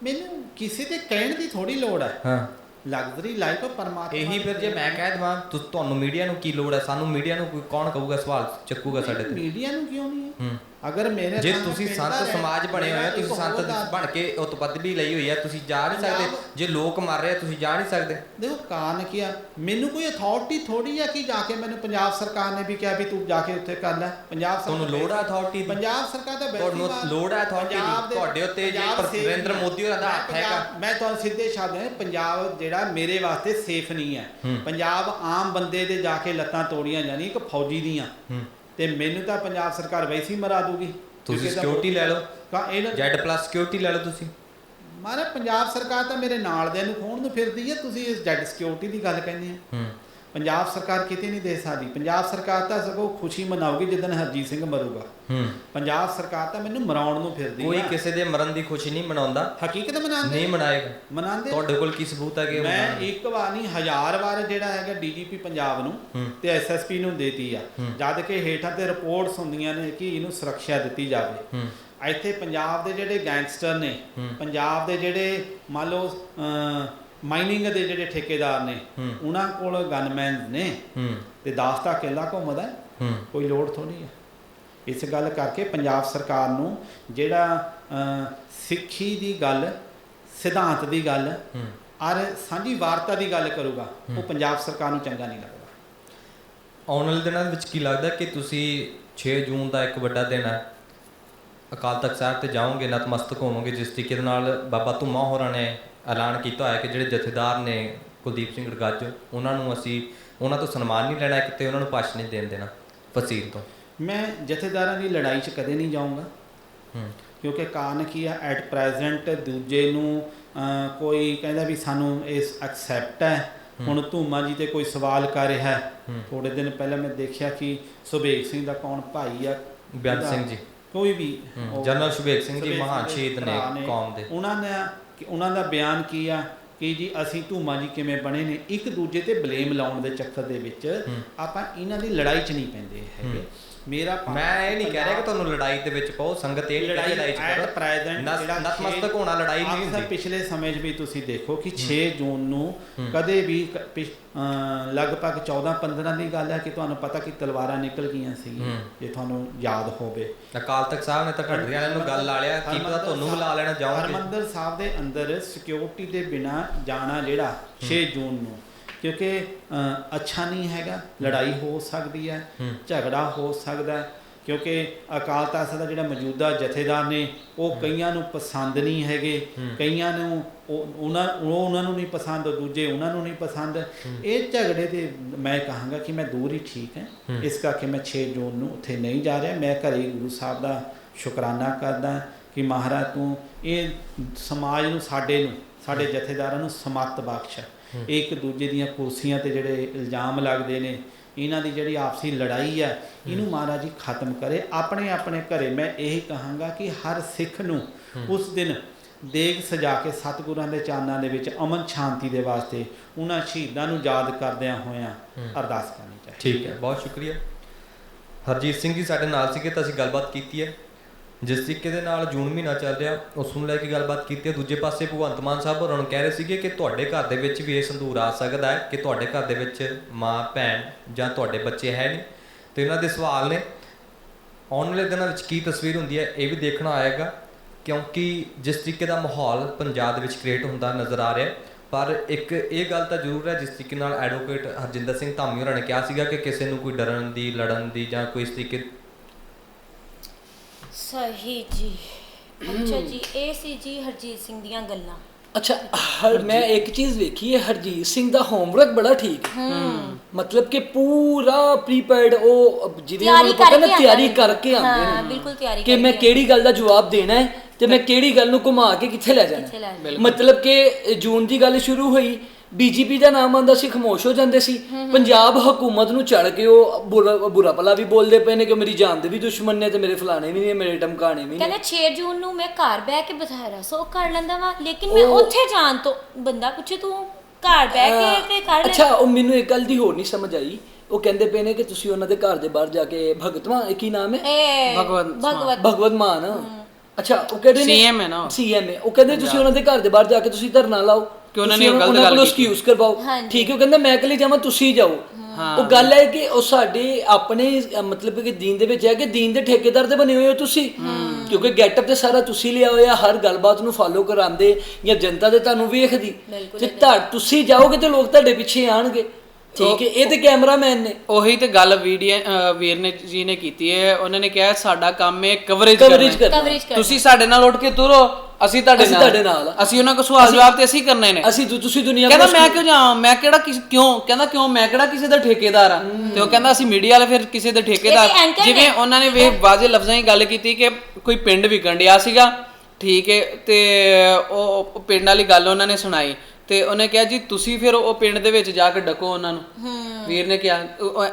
ਮੈਨੂੰ ਕਿਸੇ ਦੇ ਕਹਿਣ ਦੀ ਥੋੜੀ ਲੋੜ ਹੈ। ਹਾਂ। ਲਗਜ਼ਰੀ ਲਾਈਫ ਪਰਮਾਤਮਾ ਇਹੀ ਫਿਰ ਜੇ ਮੈਂ ਕਹਿ ਦਵਾਂ ਤੁਹਾਨੂੰ ਮੀਡੀਆ ਨੂੰ ਕੀ ਲੋੜ ਹੈ? ਸਾਨੂੰ ਮੀਡੀਆ ਨੂੰ ਕੋਈ ਕੌਣ ਕਹੂਗਾ? ਸਵਾਲ ਚੱਕੂਗਾ ਸਾਡੇ ਤੇ। ਮੀਡੀਆ ਨੂੰ ਕਿਉਂ ਨਹੀਂ ਹੂੰ। ਅਗਰ ਮੇਰੇ ਜੇ ਤੁਸੀਂ ਸੰਤ ਸਮਾਜ ਬਣੇ ਹੋਏ ਮੇਰਾ ਤੁਸੀਂ ਸੰਤ ਬਣ ਕੇ ਉਹ ਪਦਵੀ ਲਈ ਹੋਈ ਹੈ ਤੁਸੀਂ ਜਾ ਨਹੀਂ ਸਕਦੇ। ਜੇ ਲੋਕ ਮਰ ਰਹੇ ਆ, ਤੁਸੀਂ ਜਾ ਨਹੀਂ ਸਕਦੇ। ਦੇਖੋ ਕਾਰਨ ਕੀ ਆ? ਮੈਨੂੰ ਕੋਈ ਅਥਾਰਟੀ ਥੋੜੀ ਆ ਕਿ ਜਾ ਕੇ ਮੈਨੂੰ ਪੰਜਾਬ ਸਰਕਾਰ ਨੇ ਵੀ ਕਿਹਾ ਵੀ ਤੂੰ ਜਾ ਕੇ ਉੱਥੇ ਕਰ ਲੈ। ਪੰਜਾਬ ਤੁਹਾਨੂੰ ਸਰਕਾਰ- ਲੋੜ ਆ ਅਥਾਰਟੀ ਦੀ? ਪੰਜਾਬ ਸਰਕਾਰ ਦਾ ਤੁਹਾਨੂੰ ਲੋੜ ਹੈ authority ਦੀ। ਤੁਹਾਡੇ ਉੱਤੇ ਜੇ ਪੰਜਾਬ ਪਰ- safe ਨਰਿੰਦਰ ਨਹੀਂ ਹੈ। ਮੋਦੀ ਹੋਰਾਂ ਦਾ ਮੈਂ ਹੱਥ ਹੈਗਾ। ਮੈਂ ਤੁਹਾਨੂੰ ਸਿੱਧੇ ਸ਼ਬਦ ਹੈ ਪੰਜਾਬ ਜਿਹੜਾ ਮੇਰੇ ਵਾਸਤੇ ਸੇਫ ਨਹੀਂ ਹੈ। ਪੰਜਾਬ ਆਮ ਬੰਦੇ ਦੇ ਜਾ ਕੇ ਲੱਤਾਂ ਤੋੜੀਆਂ ਜਾਣੀ ਇੱਕ ਫੌਜੀ ਦੀਆਂ। ਤੇ ਮੈਨੂੰ ਤਾਂ ਪੰਜਾਬ ਸਰਕਾਰ ਵੈਸੇ ਮਰਾ ਦੂਗੀ। ਤੁਸੀਂ ਤਾਂ- ਸਿਕਿਉਰਿਟੀ ਲੈ ਲਓ। ਕਾ ਇਹਨਾਂ ਜੈਡ ਪਲੱਸ ਸਿਕਿਉਰਿਟੀ ਲੈ ਲਓ ਤੁਸੀਂ। ਮਾਰੇ ਪੰਜਾਬ ਸਰਕਾਰ ਤਾਂ ਮੇਰੇ ਨਾਲ ਦੇ ਨੂੰ ਖੋਣ ਨੂੰ ਫਿਰਦੀ ਹੈ। ਤੁਸੀਂ ਇਸ ਜੈਡ ਸਿਕਿਉਰਿਟੀ ਦੀ ਗੱਲ ਕਹਿੰਦੇ ਆ। ਹੂੰ। ਪੰਜਾਬ ਸਰਕਾਰ ਕਿਤੇ ਨਹੀਂ ਦੇ ਸਕਦੀ। ਪੰਜਾਬ ਸਰਕਾਰ ਤਾਂ ਸਗੋਂ ਖੁਸ਼ੀ ਮਨਾਉਗੀ ਜਦੋਂ ਹਰਜੀਤ ਸਿੰਘ ਮਰੂਗਾ। ਹੂੰ। ਪੰਜਾਬ ਸਰਕਾਰ ਤਾਂ ਮੈਨੂੰ ਮਰਾਉਣ ਨੂੰ ਫਿਰਦੀ ਕੋਈ ਕਿਸੇ ਦੇ ਮਰਨ ਦੀ ਖੁਸ਼ੀ ਨਹੀਂ ਮਨਾਉਂਦਾ। ਹਕੀਕਤ ਮਨਾਉਂਦੇ ਨਹੀਂ ਮਨਾਏਗਾ। ਮਨਾਉਂਦੇ ਤੁਹਾਡੇ ਕੋਲ ਕੀ ਸਬੂਤ ਹੈ ਕਿ ਮੈਂ? ਇੱਕ ਵਾਰ ਨਹੀਂ ਹਜ਼ਾਰ ਵਾਰ ਜਿਹੜਾ ਹੈਗਾ ਡੀਜੀਪੀ ਪੰਜਾਬ ਨੂੰ ਤੇ ਐਸਐਸਪੀ ਨੂੰ ਦੇਤੀ ਆ। ਜਦ ਕਿ ਹੇਠਾਂ ਤੇ ਰਿਪੋਰਟਸ ਹੁੰਦੀਆਂ ਨੇ ਕਿ ਇਹਨੂੰ ਸੁਰੱਖਿਆ ਦਿੱਤੀ ਜਾਵੇ। ਹੂੰ। ਇੱਥੇ ਪੰਜਾਬ ਦੇ ਜਿਹੜੇ ਗੈਂਗਸਟਰ ਨੇ। ਪੰਜਾਬ ਦੇ ਜਿਹੜੇ ਮੰਨ ਲਓ ਮਾਈਨਿੰਗ ਦੇ ਜਿਹੜੇ ਠੇਕੇਦਾਰ ਨੇ। ਉਹਨਾਂ ਕੋਲ ਗਨਮੈਨ ਨੇ ਤੇ ਦਾਸ ਦਾ ਕਿਲਾ ਘੁੰਮਦਾ ਕੋਈ ਲੋੜ ਥੋੜੀ ਹੈ। ਇਸ ਗੱਲ ਕਰਕੇ ਪੰਜਾਬ ਸਰਕਾਰ ਨੂੰ ਜਿਹੜਾ ਸਿੱਖੀ ਦੀ ਗੱਲ ਸਿਧਾਂਤ ਦੀ ਗੱਲ ਔਰ ਸਾਂਝੀ ਵਾਰਤਾ ਦੀ ਗੱਲ ਕਰੂਗਾ ਉਹ ਪੰਜਾਬ ਸਰਕਾਰ ਨੂੰ ਚੰਗਾ ਨਹੀਂ ਲੱਗਦਾ। ਆਉਣ ਵਾਲੇ ਦਿਨਾਂ ਵਿੱਚ ਕੀ ਲੱਗਦਾ ਕਿ ਤੁਸੀਂ 6 ਜੂਨ ਦਾ ਇੱਕ ਵੱਡਾ ਦਿਨ ਹੈ? ਅਕਾਲ ਤਖਤ ਸਾਹਿਬ ਤੇ ਜਾਓਗੇ ਨਤਮਸਤਕ ਹੋਵੋਗੇ ਜਿਸ ਤਰੀਕੇ ਦੇ ਨਾਲ ਬਾਬਾ ਧੁੰਮਾ ਹੋਰਾਂ ਨੇ ਐਲਾਨ ਕੀਤਾ ਹੋਇਆ ਕਿ ਜਿਹੜੇ ਜਥੇਦਾਰ ਨੇ ਕੁਲਦੀਪ ਸਿੰਘ ਗੜਗੱਜ ਉਹਨਾਂ ਨੂੰ ਅਸੀਂ ਉਹਨਾਂ ਤੋਂ ਸਨਮਾਨ ਨਹੀਂ ਲੈਣਾ ਕਿਤੇ ਉਹਨਾਂ ਨੂੰ ਪਾਸ਼ ਨਹੀਂ ਦੇਣ ਦੇਣਾ ਫਸੀਲ ਤੋਂ। ਮੈਂ ਜਥੇਦਾਰਾਂ ਦੀ ਲੜਾਈ 'ਚ ਕਦੇ ਨਹੀਂ ਜਾਊਂਗਾ। ਹੂੰ। ਕਿਉਂਕਿ ਕਾਰਨ ਕੀ ਆ? ਐਟ ਪ੍ਰੈਜ਼ੈਂਟ ਦੂਜੇ ਨੂੰ ਕੋਈ ਕਹਿੰਦਾ ਵੀ ਸਾਨੂੰ ਇਸ ਐਕਸੈਪਟ ਹੈ। ਹੁਣ ਧੂਮਾ ਜੀ ਤੇ ਕੋਈ ਸਵਾਲ ਕਰ ਰਿਹਾ। ਹੈ। ਥੋੜੇ ਦਿਨ ਪਹਿਲਾਂ ਮੈਂ ਦੇਖਿਆ ਕਿ ਸੁਭੇਗ ਸਿੰਘ ਦਾ ਕੌਣ ਭਾਈ ਆ? ਬਿਆਨ ਸਿੰਘ ਜੀ। ਕੋਈ ਵੀ। ਜਨਰਲ ਸੁਭੇਗ ਸਿੰਘ ਜੀ ਮਹਾਨ ਸ਼ਹੀਦ ਨੇ। ਕੌਮ ਦੇ। ਉਹਨਾਂ ਨੇ ਕਿ ਉਹਨਾਂ ਦਾ ਬਿਆਨ ਕੀ ਆ? ਕਿ ਜੀ ਅਸੀਂ ਧੂਮਾ ਜੀ ਕਿਵੇਂ ਬਣੇ ਨੇ ਇੱਕ ਦੂਜੇ ਤੇ ਬਲੇਮ ਲਾਉਣ ਦੇ ਚੱਕਰ ਦੇ ਵਿੱਚ। ਆਪਾਂ ਇਹਨਾਂ ਦੀ ਲੜਾਈ 'ਚ ਨਹੀਂ ਪੈਂਦੇ ਹੈਗੇ। ਮੇਰਾ ਮੈਂ ਇਹ ਨਹੀਂ ਕਹਿ ਰਿਹਾ ਕਿ ਤੁਹਾਨੂੰ ਲੜਾਈ ਦੇ ਵਿੱਚ ਪਾਓ ਸੰਗਤ ਇਹ ਰਹੀ ਲੜਾਈ ਚ ਕਰੋ। ਨਤਮਸਤਕ ਹੋਣਾ ਲੜਾਈ ਨਹੀਂ ਹੁੰਦੀ। ਪਿਛਲੇ ਸਮੇਂ 'ਚ ਵੀ ਤੁਸੀਂ ਦੇਖੋ ਕਿ 6 ਜੂਨ ਨੂੰ ਕਦੇ ਵੀ ਲਗਭਗ 14 15 ਦੀ ਗੱਲ ਹੈ ਕਿ ਤੁਹਾਨੂੰ ਪਤਾ ਕਿ ਤਲਵਾਰਾਂ ਨਿਕਲ ਗਈਆਂ ਹੂੰ। ਜੇ ਤੁਹਾਨੂੰ ਯਾਦ ਹੋਵੇ। ਅਕਾਲ ਤਖਤ ਸਾਹਿਬ ਨੇ ਤਾਂ ਢੱਡਰੀ ਵਾਲਿਆਂ ਨੂੰ ਗੱਲ ਲਾ ਲਿਆ ਕੀ ਪਤਾ ਤੁਹਾਨੂੰ ਵੀ ਲਾ ਲੈਣਾ ਜਾਓਗੇ। ਹਰਮੰਦਰ ਸਾਹਿਬ ਦੇ ਅੰਦਰ ਸਿਕਿਉਰਿਟੀ ਦੇ ਬਿਨਾ ਜਾਣਾ ਜਿਹੜਾ 6 ਜੂਨ ਨੂੰ। ਕਿਉਂਕਿ ਅੱਛਾ ਨਹੀਂ ਹੈਗਾ ਲੜਾਈ ਹੋ ਸਕਦੀ ਹੈ। ਝਗੜਾ ਹੋ ਸਕਦਾ ਹੈ ਕਿਉਂਕਿ ਅਕਾਲ ਤਖਤ ਦਾ ਜਿਹੜਾ ਮੌਜੂਦਾ ਜਥੇਦਾਰ ਨੇ ਉਹ ਕਈਆਂ ਨੂੰ ਪਸੰਦ ਨਹੀਂ ਹੈਗੇ। ਕਈਆਂ ਨੂੰ ਉਹ ਉਹਨਾਂ ਉਹ ਉਹਨਾਂ ਨੂੰ ਨਹੀਂ ਪਸੰਦ ਦੂਜੇ ਉਹਨਾਂ ਨੂੰ ਨਹੀਂ ਪਸੰਦ। ਇਹ ਝਗੜੇ ਦੇ ਮੈਂ ਕਹਾਂਗਾ ਕਿ ਮੈਂ ਦੂਰ ਹੀ ਠੀਕ ਹੈ। ਹੂੰ। ਇਸ ਕਰਕੇ ਮੈਂ 6 ਜੂਨ ਨੂੰ ਉੱਥੇ ਨਹੀਂ ਜਾ ਰਿਹਾ। ਮੈਂ ਘਰੇ ਗੁਰੂ ਸਾਹਿਬ ਦਾ ਸ਼ੁਕਰਾਨਾ ਕਰਦਾ ਕਿ ਮਹਾਰਾਜ ਤੂੰ ਇਹ ਸਮਾਜ ਨੂੰ ਸਾਡੇ ਨੂੰ ਸਾਡੇ ਜਥੇਦਾਰਾਂ ਨੂੰ ਸਮੱਤ ਬਖਸ਼ ਇੱਕ ਦੂਜੇ ਦੀਆਂ ਕੁਰਸੀਆਂ ਤੇ ਜਿਹੜੇ ਇਲਜ਼ਾਮ ਲੱਗਦੇ ਨੇ ਇਹਨਾਂ ਦੀ ਜਿਹੜੀ ਆਪਸੀ ਲੜਾਈ ਹੈ ਇਹਨੂੰ ਮਹਾਰਾਜ ਜੀ ਖਤਮ ਕਰੇ। ਆਪਣੇ ਆਪਣੇ ਘਰੇ ਮੈਂ ਇਹ ਕਹਾਂਗਾ ਕਿ ਹਰ ਸਿੱਖ ਨੂੰ ਉਸ ਦਿਨ ਦੇਗ ਸਜਾ ਕੇ ਸਤਿਗੁਰਾਂ ਦੇ ਚਾਨਾਂ ਦੇ ਵਿੱਚ ਅਮਨ ਸ਼ਾਂਤੀ ਦੇ ਵਾਸਤੇ ਉਹਨਾਂ ਸ਼ਹੀਦਾਂ ਨੂੰ ਯਾਦ ਕਰਦਿਆਂ ਹੋਇਆਂ ਅਰਦਾਸ ਕਰਨੀ ਚਾਹੀਦੀ ਠੀਕ ਹੈ ਬਹੁਤ ਸ਼ੁਕਰੀਆ। ਹਰਜੀਤ ਸਿੰਘ ਜੀ ਸਾਡੇ ਨਾਲ ਸੀਗੇ ਤਾਂ ਅਸੀਂ ਗੱਲਬਾਤ ਕੀਤੀ ਹੈ। ਜਿਸ ਤਰੀਕੇ ਦੇ ਨਾਲ ਜੂਨ ਮਹੀਨਾ ਚੱਲ ਰਿਹਾ ਉਸ ਨੂੰ ਲੈ ਕੇ ਗੱਲਬਾਤ ਕੀਤੀ ਹੈ। ਦੂਜੇ ਪਾਸੇ ਭਗਵੰਤ ਮਾਨ ਸਾਹਿਬ ਹੋਰਾਂ ਨੂੰ ਕਹਿ ਰਹੇ ਸੀਗੇ ਕਿ ਤੁਹਾਡੇ ਘਰ ਦੇ ਵਿੱਚ ਵੀ ਇਹ ਸੰਧੂਰ ਆ ਸਕਦਾ ਹੈ ਕਿ ਤੁਹਾਡੇ ਘਰ ਦੇ ਵਿੱਚ ਮਾਂ ਭੈਣ ਜਾਂ ਤੁਹਾਡੇ ਬੱਚੇ ਹੈ ਨਹੀਂ। ਤੇ ਇਹਨਾਂ ਦੇ ਸਵਾਲ ਨੇ। ਆਉਣ ਵਾਲੇ ਦਿਨਾਂ ਵਿੱਚ ਕੀ ਤਸਵੀਰ ਹੁੰਦੀ ਹੈ ਇਹ ਵੀ ਦੇਖਣਾ ਆਏਗਾ। ਕਿਉਂਕਿ ਜਿਸ ਤਰੀਕੇ ਦਾ ਮਾਹੌਲ ਪੰਜਾਬ ਦੇ ਵਿੱਚ ਕ੍ਰੀਏਟ ਹੁੰਦਾ ਨਜ਼ਰ ਆ ਰਿਹਾ ਹੈ, ਪਰ ਇੱਕ ਇਹ ਗੱਲ ਤਾਂ ਜ਼ਰੂਰ ਹੈ ਜਿਸ ਤਰੀਕੇ ਨਾਲ ਐਡਵੋਕੇਟ ਹਰਜਿੰਦਰ ਸਿੰਘ ਧਾਮੀ ਹੋਰਾਂ ਨੇ ਕਿਹਾ ਸੀਗਾ ਕਿ ਕਿਸੇ ਨੂੰ ਕੋਈ ਡਰਨ ਦੀ ਲੜਨ ਦੀ ਜਾਂ ਕੋਈ ਇਸ ਤਰੀਕੇ ਸਹੀ ਜੀ। ਅੱਛਾ ਜੀ ਇਹ ਸੀ ਜੀ ਹਰਜੀਤ ਸਿੰਘ ਦੀਆਂ ਗੱਲਾਂ। ਅੱਛਾ ਹਰ ਮੈਂ ਇੱਕ ਚੀਜ਼ ਵੇਖੀ ਹੈ ਹਰਜੀਤ ਸਿੰਘ ਦਾ ਹੋਮਵਰਕ ਬੜਾ ਠੀਕ ਹੈ। ਮਤਲਬ ਕਿ ਪੂਰਾ ਪ੍ਰੀਪੇਡ ਉਹ ਉਹਨਾਂ ਨੂੰ ਪਤਾ ਨਾ ਕਰਕੇ ਤਿਆਰੀ ਆਉਂਦੇ ਨੇ। ਕਰਕੇ ਆਉਂਦੇ ਹਾਂ, ਨੇ। ਬਿਲਕੁਲ ਤਿਆਰੀ ਕਿ ਮੈਂ ਕਿਹੜੀ ਗੱਲ ਦਾ ਜਵਾਬ ਦੇਣਾ ਹੈ ਤੇ ਮੈਂ ਕਿਹੜੀ ਗੱਲ ਨੂੰ ਘੁਮਾ ਕੇ ਕਿੱਥੇ ਲੈ ਹੈ। ਜਾਣਾ। ਮਤਲਬ ਕਿ ਜੂਨ ਦੀ ਗੱਲ ਸ਼ੁਰੂ ਹੋਈ ਬੀਜੇਪੀ ਦਾ ਨਾਮ ਆਂਦਾ ਸੀ ਖਮੋਸ਼ ਹੋ ਜਾਂਦੇ ਸੀ। ਪੰਜਾਬ ਹਕੂਮਤ ਨੂੰ ਚੜ ਕੇ ਉਹ ਬੁਰਾ ਬੁਰਾ ਭਲਾ ਵੀ ਬੋਲਦੇ ਪਏ ਨੇ ਕਿ ਮੇਰੀ ਜਾਨ ਦੇ ਵੀ ਦੁਸ਼ਮਣ ਨੇ ਤੇ ਮੇਰੇ ਫਲਾਣੇ ਵੀ ਨੇ ਮੇਰੇ ਟਮਕਾਣੇ ਵੀ ਨੇ। ਕਹਿੰਦੇ 6 ਜੂਨ ਨੂੰ ਮੈਂ ਘਰ ਬਹਿ ਕੇ ਬਥੇਰਾ ਸੋ ਕਰ ਲੈਂਦਾ ਵਾ ਲੇਕਿਨ ਮੈਂ ਉਹ- ਉੱਥੇ ਜਾਣ ਤੋਂ ਬੰਦਾ ਪੁੱਛੇ ਤੂੰ ਘਰ ਬਹਿ ਕੇ ਤੇ ਕਰ ਲੈ। ਅੱਛਾ ਉਹ ਮੈਨੂੰ ਇੱਕ ਗੱਲ ਦੀ ਹੋਰ ਨਹੀਂ ਸਮਝ ਆਈ। ਉਹ ਕਹਿੰਦੇ ਪਏ ਨੇ ਕਿ ਤੁਸੀਂ ਉਹਨਾਂ ਦੇ ਘਰ ਦੇ ਬਾਹਰ ਜਾ ਕੇ ਭਗਤਵਾ ਕੀ ਨਾਮ ਹੈ? ਭਗਵੰਤ ਮਾਨ। ਭਗਵਤ ਭਗਵਤ ਮਾਨ। ਅੱਛਾ ਉਹ ਕਹਿੰਦੇ ਨੇ CM ਹੈ ਨਾ ਉਹ। ਸੀਐਮ ਹੈ। ਉਹ ਕਹਿੰਦੇ ਤੁਸੀਂ ਉਹਨਾਂ ਦੇ ਘਰ ਦੇ ਬਾਹਰ ਜਾ ਕੇ ਤੁਸੀਂ ਧਰਨਾ ਲਾਓ। ਕਿ ਉਹਨਾਂ ਤੁਸੀਂ ਨੇ ਉਹ ਗਲਤ ਗੱਲ ਕੀਤੀ। ਐਕਸਕਿਊਜ਼ ਕਰਵਾਓ। ਹਾਂਜੀ। ਠੀਕ ਹੈ ਉਹ ਕਹਿੰਦਾ ਮੈਂ ਕਲੀ ਜਾਵਾਂ ਤੁਸੀਂ ਜਾਓ। ਉਹ ਗੱਲ ਹੈ ਕਿ ਉਹ ਸਾਡੇ ਆਪਣੇ ਅ, ਮਤਲਬ ਕਿ ਦੀਨ ਦੇ ਵਿੱਚ ਹੈ ਕਿ ਦੀਨ ਦੇ ਠੇਕੇਦਾਰ ਤੇ ਬਣੇ ਹੋਏ ਹੋ ਤੁਸੀਂ। ਕਿਉਂਕਿ ਗੈਟਅਪ ਤੇ ਸਾਰਾ ਤੁਸੀਂ ਲਿਆ ਹੋਇਆ ਹਰ ਗੱਲਬਾਤ ਨੂੰ ਫਾਲੋ ਕਰਾਉਂਦੇ ਜਾਂ ਜਨਤਾ ਤੇ ਤੁਹਾਨੂੰ ਵੇਖਦੀ। ਬਿਲਕੁਲ ਤੁਸੀਂ ਜਾਓਗੇ ਤੇ ਲੋਕ ਤੁਹਾਡੇ ਪਿੱਛੇ ਆਣਗੇ ਠੀਕ ਹੈ ਇਹ ਤੇ ਕੈਮਰਾਮੈਨ ਨੇ। ਉਹੀ ਤੇ ਗੱਲ ਵੀਡੀਓ ਵੀਰ ਨੇ ਜੀ ਨੇ ਕੀਤੀ ਹੈ। ਉਹਨਾਂ ਨੇ ਕਿਹਾ ਸਾਡਾ ਕੰਮ ਹੈ। ਕਵਰੇਜ ਕਵਰੇਜ ਕਰਨਾ। ਤੁਸੀਂ ਸਾਡੇ ਨਾਲ ਉੱਠ ਕੇ ਤੁਰੋ ਅਸੀਂ ਤੁਹਾਡੇ ਅਸੀਂ ਨਾਲ। ਤੁਹਾਡੇ ਨਾਲ ਆ। ਅਸੀਂ ਉਹਨਾਂ ਕੋਲ ਸਵਾਲ ਜਵਾਬ ਤੇ ਅਸੀਂ ਕਰਨੇ ਨੇ। ਅਸੀਂ ਤੁਸੀਂ ਦੁਨੀਆ ਕਹਿੰਦਾ ਮੈਂ ਕਿਉਂ ਜਾਵਾਂ? ਮੈਂ ਕਿਹੜਾ ਕਿਸ ਕਿਉਂ? ਕਹਿੰਦਾ ਕਿਉਂ? ਮੈਂ ਕਿਹੜਾ ਕਿਸੇ ਦਾ ਠੇਕੇਦਾਰ ਆ ਤੇ ਉਹ ਕਹਿੰਦਾ ਅਸੀਂ ਮੀਡੀਆ ਵਾਲੇ ਫਿਰ ਕਿਸੇ ਦੇ ਠੇਕੇਦਾਰ ਜਿਵੇਂ। ਉਹਨਾਂ ਨੇ ਵੇ ਵਾਜੇ ਲਫ਼ਜ਼ਾਂ 'ਚ ਗੱਲ ਕੀਤੀ ਕਿ ਕੋਈ ਪਿੰਡ ਵਿਕਣ ਡਿਆ ਸੀਗਾ। ਠੀਕ ਹੈ ਤੇ ਉਹ ਪਿੰਡ ਵਾਲੀ ਗੱਲ ਉਹਨਾਂ ਨੇ ਸੁਣਾਈ। ਤੇ ਉਹਨੇ ਕਿਹਾ ਜੀ ਤੁਸੀਂ ਫਿਰ ਉਹ ਪਿੰਡ ਦੇ ਵਿੱਚ ਜਾ ਕੇ ਡਕੋ ਉਹਨਾਂ ਨੂੰ। ਵੀਰ ਨੇ ਕਿਹਾ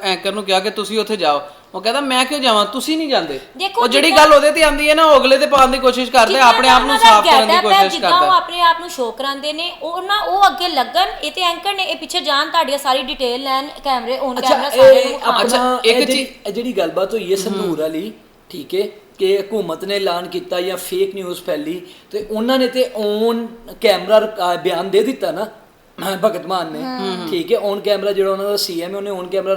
ਐਂਕਰ ਨੂੰ ਕਿਹਾ ਕਿ ਤੁਸੀਂ ਉੱਥੇ ਜਾਓ। ਉਹ ਕਹਿੰਦਾ ਮੈਂ ਕਿਉਂ ਜਾਵਾਂ? ਤੁਸੀਂ ਨਹੀਂ ਜਾਂਦੇ। ਉਹ ਜਿਹੜੀ ਗੱਲ ਉਹਦੇ ਤੇ ਆਂਦੀ ਹੈ ਨਾ ਉਹ ਅਗਲੇ ਤੇ ਪਾਉਣ ਦੀ ਕੋਸ਼ਿਸ਼ ਕਰਦਾ ਆਪਣੇ ਆਪ ਨੂੰ ਸਾਫ਼ ਕਰਨ ਦੀ ਕੋਸ਼ਿਸ਼ ਜਿੱਦਾਂ ਉਹ ਕਰਦਾ। ਆਪਣੇ ਆਪ ਨੂੰ ਸ਼ੋਅ ਕਰਾਉਂਦੇ ਨੇ ਉਹ ਨਾ ਉਹ ਅੱਗੇ ਲੱਗਣ ਇਹ ਤੇ ਐਂਕਰ ਨੇ ਇਹ ਪਿੱਛੇ ਜਾਣ ਤੁਹਾਡੀ ਸਾਰੀ ਡਿਟੇਲ ਲੈਣ ਕੈਮਰੇ ਔਨ ਅੱਛਾ ਕੈਮਰਾ ਸਾਰੇ ਇਹ ਨੂੰ। ਆਪਣਾ ਇੱਕ ਜਿਹੜੀ ਗੱਲਬਾਤ ਹੋਈ ਹੈ ਸੰਧੂਰ ਵਾਲੀ ਠੀਕ ਹੈ ਕਿ ਹਕੂਮਤ ਨੇ ਐਲਾਨ ਕੀਤਾ ਜਾਂ ਫੇਕ ਨਿਊਜ਼ ਫੈਲੀ ਤੇ ਉਹਨਾਂ ਨੇ ਤੇ ਔਨ ਕੈਮਰਾ ਬਿਆਨ ਦੇ ਦਿੱਤਾ ਨਾ ਹਾਂ ਭਗਤ ਮਾਨ ਨੇ। ਠੀਕ ਹੈ ਔਨ ਕੈਮਰਾ ਜਿਹੜਾ ਉਹਨਾਂ ਦਾ ਸੀਐਮ ਹੈ ਉਹਨੇ ਔਨ ਕੈਮਰਾ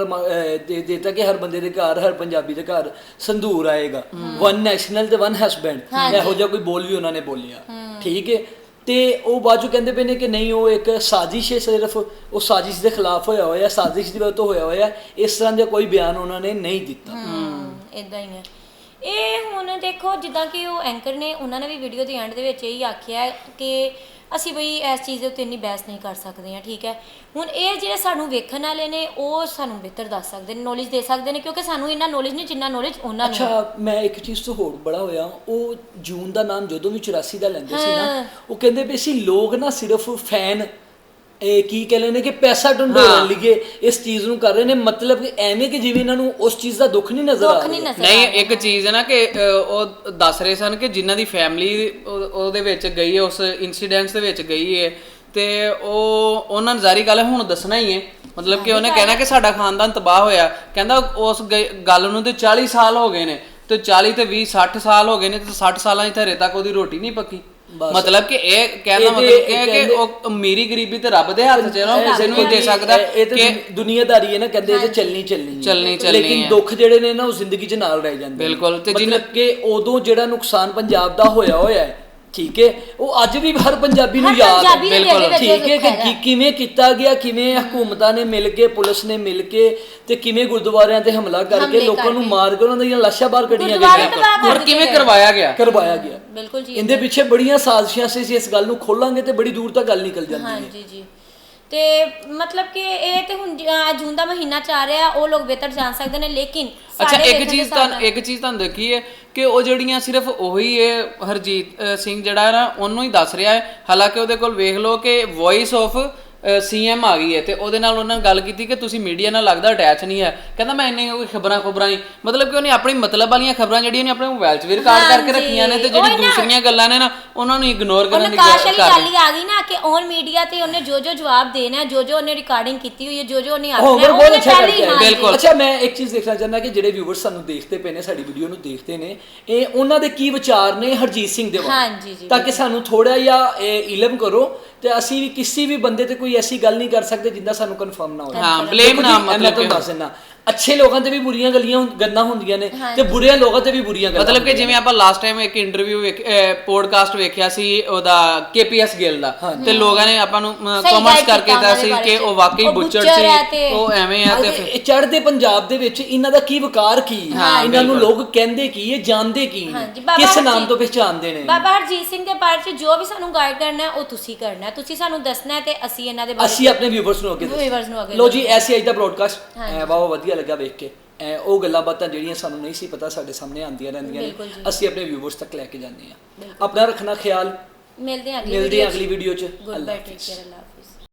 ਦੇ ਦਿੱਤਾ ਕਿ ਹਰ ਬੰਦੇ ਦੇ ਘਰ ਹਰ ਪੰਜਾਬੀ ਦੇ ਘਰ ਸੰਧੂਰ ਆਏਗਾ। ਵਨ ਨੈਸ਼ਨਲ ਤੇ ਵਨ ਹਸਬੈਂਡ ਇਹੋ ਜਿਹਾ ਕੋਈ ਬੋਲ ਵੀ ਉਹਨਾਂ ਨੇ ਬੋਲਿਆ। ਠੀਕ ਹੈ ਤੇ ਉਹ ਬਾਜੂ ਕਹਿੰਦੇ ਪਏ ਨੇ ਕਿ ਨਹੀਂ ਉਹ ਇੱਕ ਸਾਜ਼ਿਸ਼ ਹੈ ਸਿਰਫ ਉਹ ਸਾਜ਼ਿਸ਼ ਦੇ ਖਿਲਾਫ ਹੋਇਆ ਹੋਇਆ ਸਾਜ਼ਿਸ਼ ਦੀ ਵਜ੍ਹਾ ਤੋਂ ਹੋਇਆ ਹੋਇਆ ਇਸ ਤਰ੍ਹਾਂ ਦਾ ਕੋਈ ਬਿਆਨ ਉਹਨਾਂ ਨੇ ਨਹੀਂ ਦਿੱਤਾ। ਹਮ ਇਦਾਂ ਹੀ ਹੈ। ਇਹ ਦੇਖੋ ਜਿੱਦਾਂ ਕਿ ਉਹ ਐਂਕਰ ਨੇ ਉਹਨਾਂ ਨੇ ਵੀ ਵੀਡੀਓ ਦੇ ਐਂਡ ਦੇ ਵਿੱਚ ਇਹੀ ਆਖਿਆ ਹੈ ਕਿ ਅਸੀਂ ਬਈ ਇਸ ਚੀਜ਼ ਦੇ ਉੱਤੇ ਇੰਨੀ ਬਹਿਸ ਨਹੀਂ ਕਰ ਸਕਦੇ ਆ ਠੀਕ ਹੈ ਹੁਣ ਇਹ ਜਿਹੜੇ ਸਾਨੂੰ ਵੇਖਣ ਵਾਲੇ ਨੇ ਉਹ ਸਾਨੂੰ ਬਿਹਤਰ ਦੱਸ ਸਕਦੇ ਨੇ ਨੌਲੇਜ ਦੇ ਸਕਦੇ ਨੇ ਕਿਉਂਕਿ ਸਾਨੂੰ ਇੰਨਾ ਨੌਲੇਜ ਨਹੀਂ ਜਿੰਨਾ ਨੌਲੇਜ ਉਹਨਾਂ ਨੂੰ। ਅੱਛਾ ਮੈਂ ਇੱਕ ਚੀਜ਼ ਤੋਂ ਹੋਰ ਬੜਾ ਹੋਇਆ ਉਹ ਜੂਨ ਦਾ ਨਾਮ ਜਦੋਂ ਵੀ 84 ਦਾ ਲੈਂਦੇ ਸੀ ਨਾ ਉਹ ਕਹਿੰਦੇ ਵੀ ਸੀ ਲੋਕ ਨਾ ਸਿਰਫ ਫੈਨ ਇਹ ਕੀ ਕਹਿੰਦੇ ਨੇ ਕਿ ਪੈਸਾ ਢੰਡੋਰਨ ਲਈਏ ਇਸ ਚੀਜ਼ ਨੂੰ ਕਰ ਰਹੇ ਨੇ। ਮਤਲਬ ਕਿ ਐਵੇਂ ਕਿ ਜਿਵੇਂ ਇਹਨਾਂ ਨੂੰ ਉਸ ਚੀਜ਼ ਦਾ ਦੁੱਖ ਨਹੀਂ ਨਜ਼ਰ ਆ ਦੁੱਖ ਨਹੀਂ ਨਜ਼ਰ। ਇੱਕ ਚੀਜ਼ ਹੈ ਨਾ ਕਿ ਉਹ ਦੱਸ ਰਹੇ ਸਨ ਕਿ ਜਿਨ੍ਹਾਂ ਦੀ ਫੈਮਿਲੀ ਉਹਦੇ ਵਿੱਚ ਗਈ ਹੈ ਉਸ ਇਨਸੀਡੈਂਟਸ ਦੇ ਵਿੱਚ ਗਈ ਹੈ। ਤੇ ਉਹ ਉਹਨਾਂ ਨੂੰ ਜ਼ਾਰੀ ਗੱਲ ਹੁਣ ਦੱਸਣਾ ਹੀ ਹੈ। ਮਤਲਬ ਕਿ ਉਹਨੇ ਕਹਿਣਾ ਕਿ ਸਾਡਾ ਖਾਨਦਾਨ ਤਬਾਹ ਹੋਇਆ। ਕਹਿੰਦਾ ਉਸ ਗੱਲ ਨੂੰ ਤੇ 40 ਸਾਲ ਹੋ ਗਏ ਨੇ। ਤੇ 40 ਤੇ 20 60 ਸਾਲ ਹੋ ਗਏ ਨੇ ਤੇ 60 ਸਾਲਾਂ 'ਚ ਹਰੇ ਤੱਕ ਉਹਦੀ ਰੋਟੀ ਨਹੀਂ ਪੱਕੀ। ਮਤਲਬ ਕਿ ਇਹ ਕਹਿਣਾ ਇਹਦੇ- ਮਤਲਬ ਕਿ ਕਿ ਕਹਿੰਦੇ- ਉਹ ਅਮੀਰੀ ਗਰੀਬੀ ਤੇ ਰੱਬ ਦੇ ਹੱਥ 'ਚ ਹੈ ਨਾ ਕਿਸੇ ਨੂੰ ਵੀ ਦੇ ਸਕਦਾ ਇਹ ਤਾਂ ਕਿ ਦੁਨੀ- ਦੁਨੀਆਦਾਰੀ ਹੈ ਨਾ ਕਹਿੰਦੇ ਇਹ ਤਾਂ ਚੱਲਣੀ ਚੱਲਣੀ ਹੈ। ਚੱਲਣੀ ਚੱਲਣੀ ਲੇਕਿਨ ਹੈ। ਦੁੱਖ ਜਿਹੜੇ ਨੇ ਨਾ ਉਹ ਜ਼ਿੰਦਗੀ 'ਚ ਨਾਲ ਰਹਿ ਜਾਂਦੇ ਨੇ। ਬਿਲਕੁਲ, ਤੇ ਜਿਨ- ਮਤਲਬ ਕਿ ਉਦੋਂ ਜਿਹੜਾ ਨੁਕਸਾਨ ਪੰਜਾਬ ਦਾ ਹੋਇਆ ਹੋਇਆ ਹੈ ਠੀਕ ਹੈ ਉਹ ਅੱਜ ਵੀ ਹਰ ਪੰਜਾਬੀ ਨੂੰ ਹਰ ਯਾਦ ਹੈ ਪੰਜਾਬੀ ਵਿੱਚ ਠੀਕ ਹੈ ਦੁੱਖ ਕਿ ਹੈਗਾ। ਕਿ ਕਿਵੇਂ ਕੀਤਾ ਗਿਆ ਕਿਵੇਂ ਹਕੂਮਤਾਂ ਨੇ ਮਿਲ ਕੇ ਪੁਲਿਸ ਨੇ ਮਿਲ ਕੇ ਤੇ ਕਿਵੇਂ ਗੁਰਦੁਆਰਿਆਂ ਤੇ ਹਮਲਾ ਕਰਕੇ ਹਮਲੇ ਲੋਕਾਂ ਨੂੰ ਕਰਕੇ। ਮਾਰ ਕੇ ਉਹਨਾਂ ਦੀਆਂ ਲਾਸ਼ਾਂ ਬਾਹਰ ਕੱਢੀਆਂ ਗੁਰਦੁਆਰੇ ਗਈਆਂ ਤਬਾਹ ਕਰ ਔਰ ਦਿੱਤੇ ਕਿਵੇਂ ਗਏ। ਕਰਵਾਇਆ ਗਿਆ? ਕਰਵਾਇਆ ਗਿਆ। ਬਿਲਕੁਲ ਜੀ। ਇਹਦੇ ਪਿੱਛੇ ਬੜੀਆਂ ਸਾਜ਼ਿਸ਼ਾਂ ਸੀ ਅਸੀਂ ਇਸ ਗੱਲ ਨੂੰ ਖੋਲਾਂਗੇ ਤੇ ਬੜੀ ਦੂਰ ਤੱਕ ਗੱਲ ਨਿਕਲ ਜਾਂਦੀ ਹੈ। ਹਾਂਜੀ ਜੀ। ਤੇ ਮਤਲਬ ਕਿ ਇਹ ਤੇ ਹੁਣ ਅਹ ਜੂਨ ਦਾ ਮਹੀਨਾ ਚੱਲ ਰਿਹਾ ਉਹ ਲੋਕ ਬਿਹਤਰ ਜਾਣ ਸਕਦੇ ਨੇ ਲੇਕਿਨ ਅੱਛਾ ਸਾਡੇ ਇੱਕ ਦੇ ਚੀਜ਼ ਹਿਸਾਬ ਤਾਂ ਨਾਲ- ਇੱਕ ਚੀਜ਼ ਤੁਹਾਨੂੰ ਦੇਖੀ ਹੈ ਕਿ ਉਹ ਜਿਹੜੀਆਂ ਸਿਰਫ ਉਹੀ ਹੈ ਹਰਜੀਤ ਅ, ਸਿੰਘ ਜਿਹੜਾ ਹੈ ਨਾ ਉਹਨੂੰ ਹੀ ਦੱਸ ਰਿਹਾ ਹੈ। ਹਾਲਾਂਕਿ ਉਹਦੇ ਕੋਲ ਵੇਖ ਲਓ ਕਿ ਵੌਇਸ ਆਫ ਸੀਐਮ ਆ ਗਈ ਹੈ ਤੇ ਉਹਦੇ ਨਾਲ ਉਹਨਾਂ ਗੱਲ ਕੀਤੀ ਕਿ ਤੁਸੀਂ ਮੀਡੀਆ ਨਾਲ ਲੱਗਦਾ ਅਟੈਚ ਨਹੀਂ ਹੈ ਕਹਿੰਦਾ ਮੈਂ ਇੰਨੇ ਕੋਈ ਖਬਰਾਂ ਖਬਰਾਂ ਹੀ ਮਤਲਬ ਕਿ ਉਹਨੇ ਆਪਣੀ ਮਤਲਬ ਵਾਲੀਆਂ ਖਬਰਾਂ ਜਿਹੜੀਆਂ ਨੇ ਆਪਣੇ ਮੋਬਾਈਲ 'ਚ ਵੀ ਰਿਕਾਰਡ ਕਰਕੇ ਰੱਖੀਆਂ ਨੇ ਤੇ ਉਹੀ ਜਿਹੜੀ। ਦੂਸਰੀਆਂ ਗੱਲਾਂ ਨੇ ਨਾ ਉਹਨਾਂ ਨੂੰ ਇਗਨੋਰ ਕਰਨ ਦੀ ਕਾਸ਼ ਵਾਲੀ ਗੱਲ ਗੱਲ ਹੀ ਆ ਗਈ ਨਾ ਕਿ ਔਨ ਮੀਡੀਆ ਤੇ ਉਹਨੇ ਜੋ ਜੋ ਜਵਾਬ ਦੇਣਾ ਜੋ ਜੋ ਉਹਨੇ ਰਿਕਾਰਡਿੰਗ ਕੀਤੀ ਹੋਈ ਹੈ ਜੋ ਜੋ ਉਹਨੇ ਆਖਣਾ ਹੋਮਵਰਕ ਹੈ, ਬਹੁਤ ਅੱਛਾ ਕਰਕੇ। ਬਿਲਕੁਲ। ਅੱਛਾ ਮੈਂ ਇੱਕ ਚੀਜ਼ ਦੇਖਣਾ ਚਾਹੁੰਦਾ ਕਿ ਜਿਹੜੇ ਵਿਊਅਰਸ ਸਾਨੂੰ ਦੇਖਦੇ ਪਏ ਨੇ ਸਾਡੀ ਵੀਡੀਓ ਨੂੰ ਦੇਖਦੇ ਨੇ ਇਹ ਉਹਨਾਂ ਦੇ ਕੀ ਵਿਚਾਰ ਨੇ ਹਰਜੀਤ ਸਿੰਘ ਦੇ ਬਾਰੇ ਹਾਂਜੀ ਜੀ, ਤਾਂ ਕਿ ਸਾਨੂੰ ਥੋੜਾ ਜਿਹਾ ਇਲਮ ਕਰੋ ਤੇ ਅਸੀਂ ਵੀ ਕਿਸੇ ਵੀ ਬੰਦੇ ਤੇ ਕੋਈ ਐਸੀ ਗੱਲ ਨਹੀਂ ਕਰ ਸਕਦੇ ਜਿੰਦਾ ਸਾਨੂੰ ਕਨਫਰਮ ਨਾ ਹੋਵੇ। ਹਾਂ, blame ਜੀ, ਨਾ ਇਹ ਮੈਂ ਮਤਲਬ ਤੁਹਾਨੂੰ ਦੱਸ ਦਿੰਦਾ ਅੱਛੇ ਲੋਕਾਂ ਤੇ ਵੀ ਬੁਰੀਆਂ ਗਲੀਆਂ ਹੁੰ- ਗੱਲਾਂ ਹੁੰਦੀਆਂ ਨੇ ਤੇ ਬੁਰੇ ਲੋਕਾਂ ਤੇ ਵੀ ਬੁਰੀਆਂ ਗੱਲਾਂ ਮਤਲਬ ਕਿ ਜਿਵੇਂ ਆਪਾਂ ਲਾਸਟ ਟਾਈਮ ਇੱਕ ਇੰਟਰਵਿਊ ਪੋਡਕਾਸਟ ਵੇਖਿਆ ਸੀ ਉਹਦਾ ਕੇਪੀਐਸ ਗਿੱਲ ਦਾ। ਤੇ ਲੋਕਾਂ ਨੇ ਆਪਾਂ ਨੂੰ ਕਮੈਂਟਸ ਕਰਕੇ ਦੱਸਿਆ ਸੀ ਕਿ ਉਹ ਵਾਕਈ ਬੁੱਚੜ ਸੀ ਉਹ ਐਵੇਂ ਆ ਤੇ ਇਹ ਚੜ੍ਹਦੇ ਪੰਜਾਬ ਦੇ ਵਿੱਚ ਇਹਨਾਂ ਦਾ ਕੀ ਵਕਾਰ ਕੀ ਇਹਨਾਂ ਨੂੰ। ਲੋਕ ਕਹਿੰਦੇ ਕੀ ਹੈ ਜਾਣਦੇ ਕੀ ਕਿਸ ਨਾਮ ਤੋਂ ਪਛਾਣਦੇ ਨੇ? ਬਾਬਾ ਹਰਜੀਤ ਸਿੰਘ ਦੇ ਬਾਰੇ ਚ ਜੋ ਵੀ ਸਾਨੂੰ ਗਾਈਡ ਕਰਨਾ ਹੈ ਉਹ ਤੁਸੀਂ ਕਰਨਾ ਹੈ। ਤੁਸੀਂ ਸਾਨੂੰ ਦੱਸਣਾ ਹੈ ਤੇ ਅਸੀਂ ਇਹਨਾਂ ਦੇ ਬਾਰੇ ਅਸੀਂ ਆਪਣੇ ਵਿਊਵਰਸ ਨੂੰ ਅੱਗੇ ਅੱਗੇ ਲੋ ਜੀ ਦੱਸਣਾ। ਐਸੀ ਅੱਜ ਦਾ ਬ੍ਰੋਡਕਾਸਟ ਬਹੁਤ ਵਧੀਆ। ਲੱਗਾ ਵੇਖ ਕੇ। ਐ ਉਹ ਗੱਲਾਂ ਬਾਤਾਂ ਜਿਹੜੀਆਂ ਸਾਨੂੰ ਨਹੀਂ ਸੀ ਪਤਾ ਸਾਡੇ ਸਾਹਮਣੇ ਆਉਂਦੀਆਂ ਰਹਿੰਦੀਆਂ ਬਿਲਕੁਲ ਨੇ ਜੀ। ਅਸੀਂ ਆਪਣੇ ਵਿਊਵਰਸ ਤੱਕ ਲੈ ਕੇ ਜਾਂਦੇ ਹਾਂ। ਆਪਣਾ ਰੱਖਣਾ ਖਿਆਲ। ਮਿਲਦੇ ਹਾਂ ਅਗਲੀ ਮਿਲਦੇ 'ਚ। ਅਗਲੀ ਵੀਡੀਓ 'ਚ। ਗੁੱਡ ਬਾਏ ਟੇਕ ਕੇਅਰ ਅੱਲਾ ਹਾਫਿਜ਼।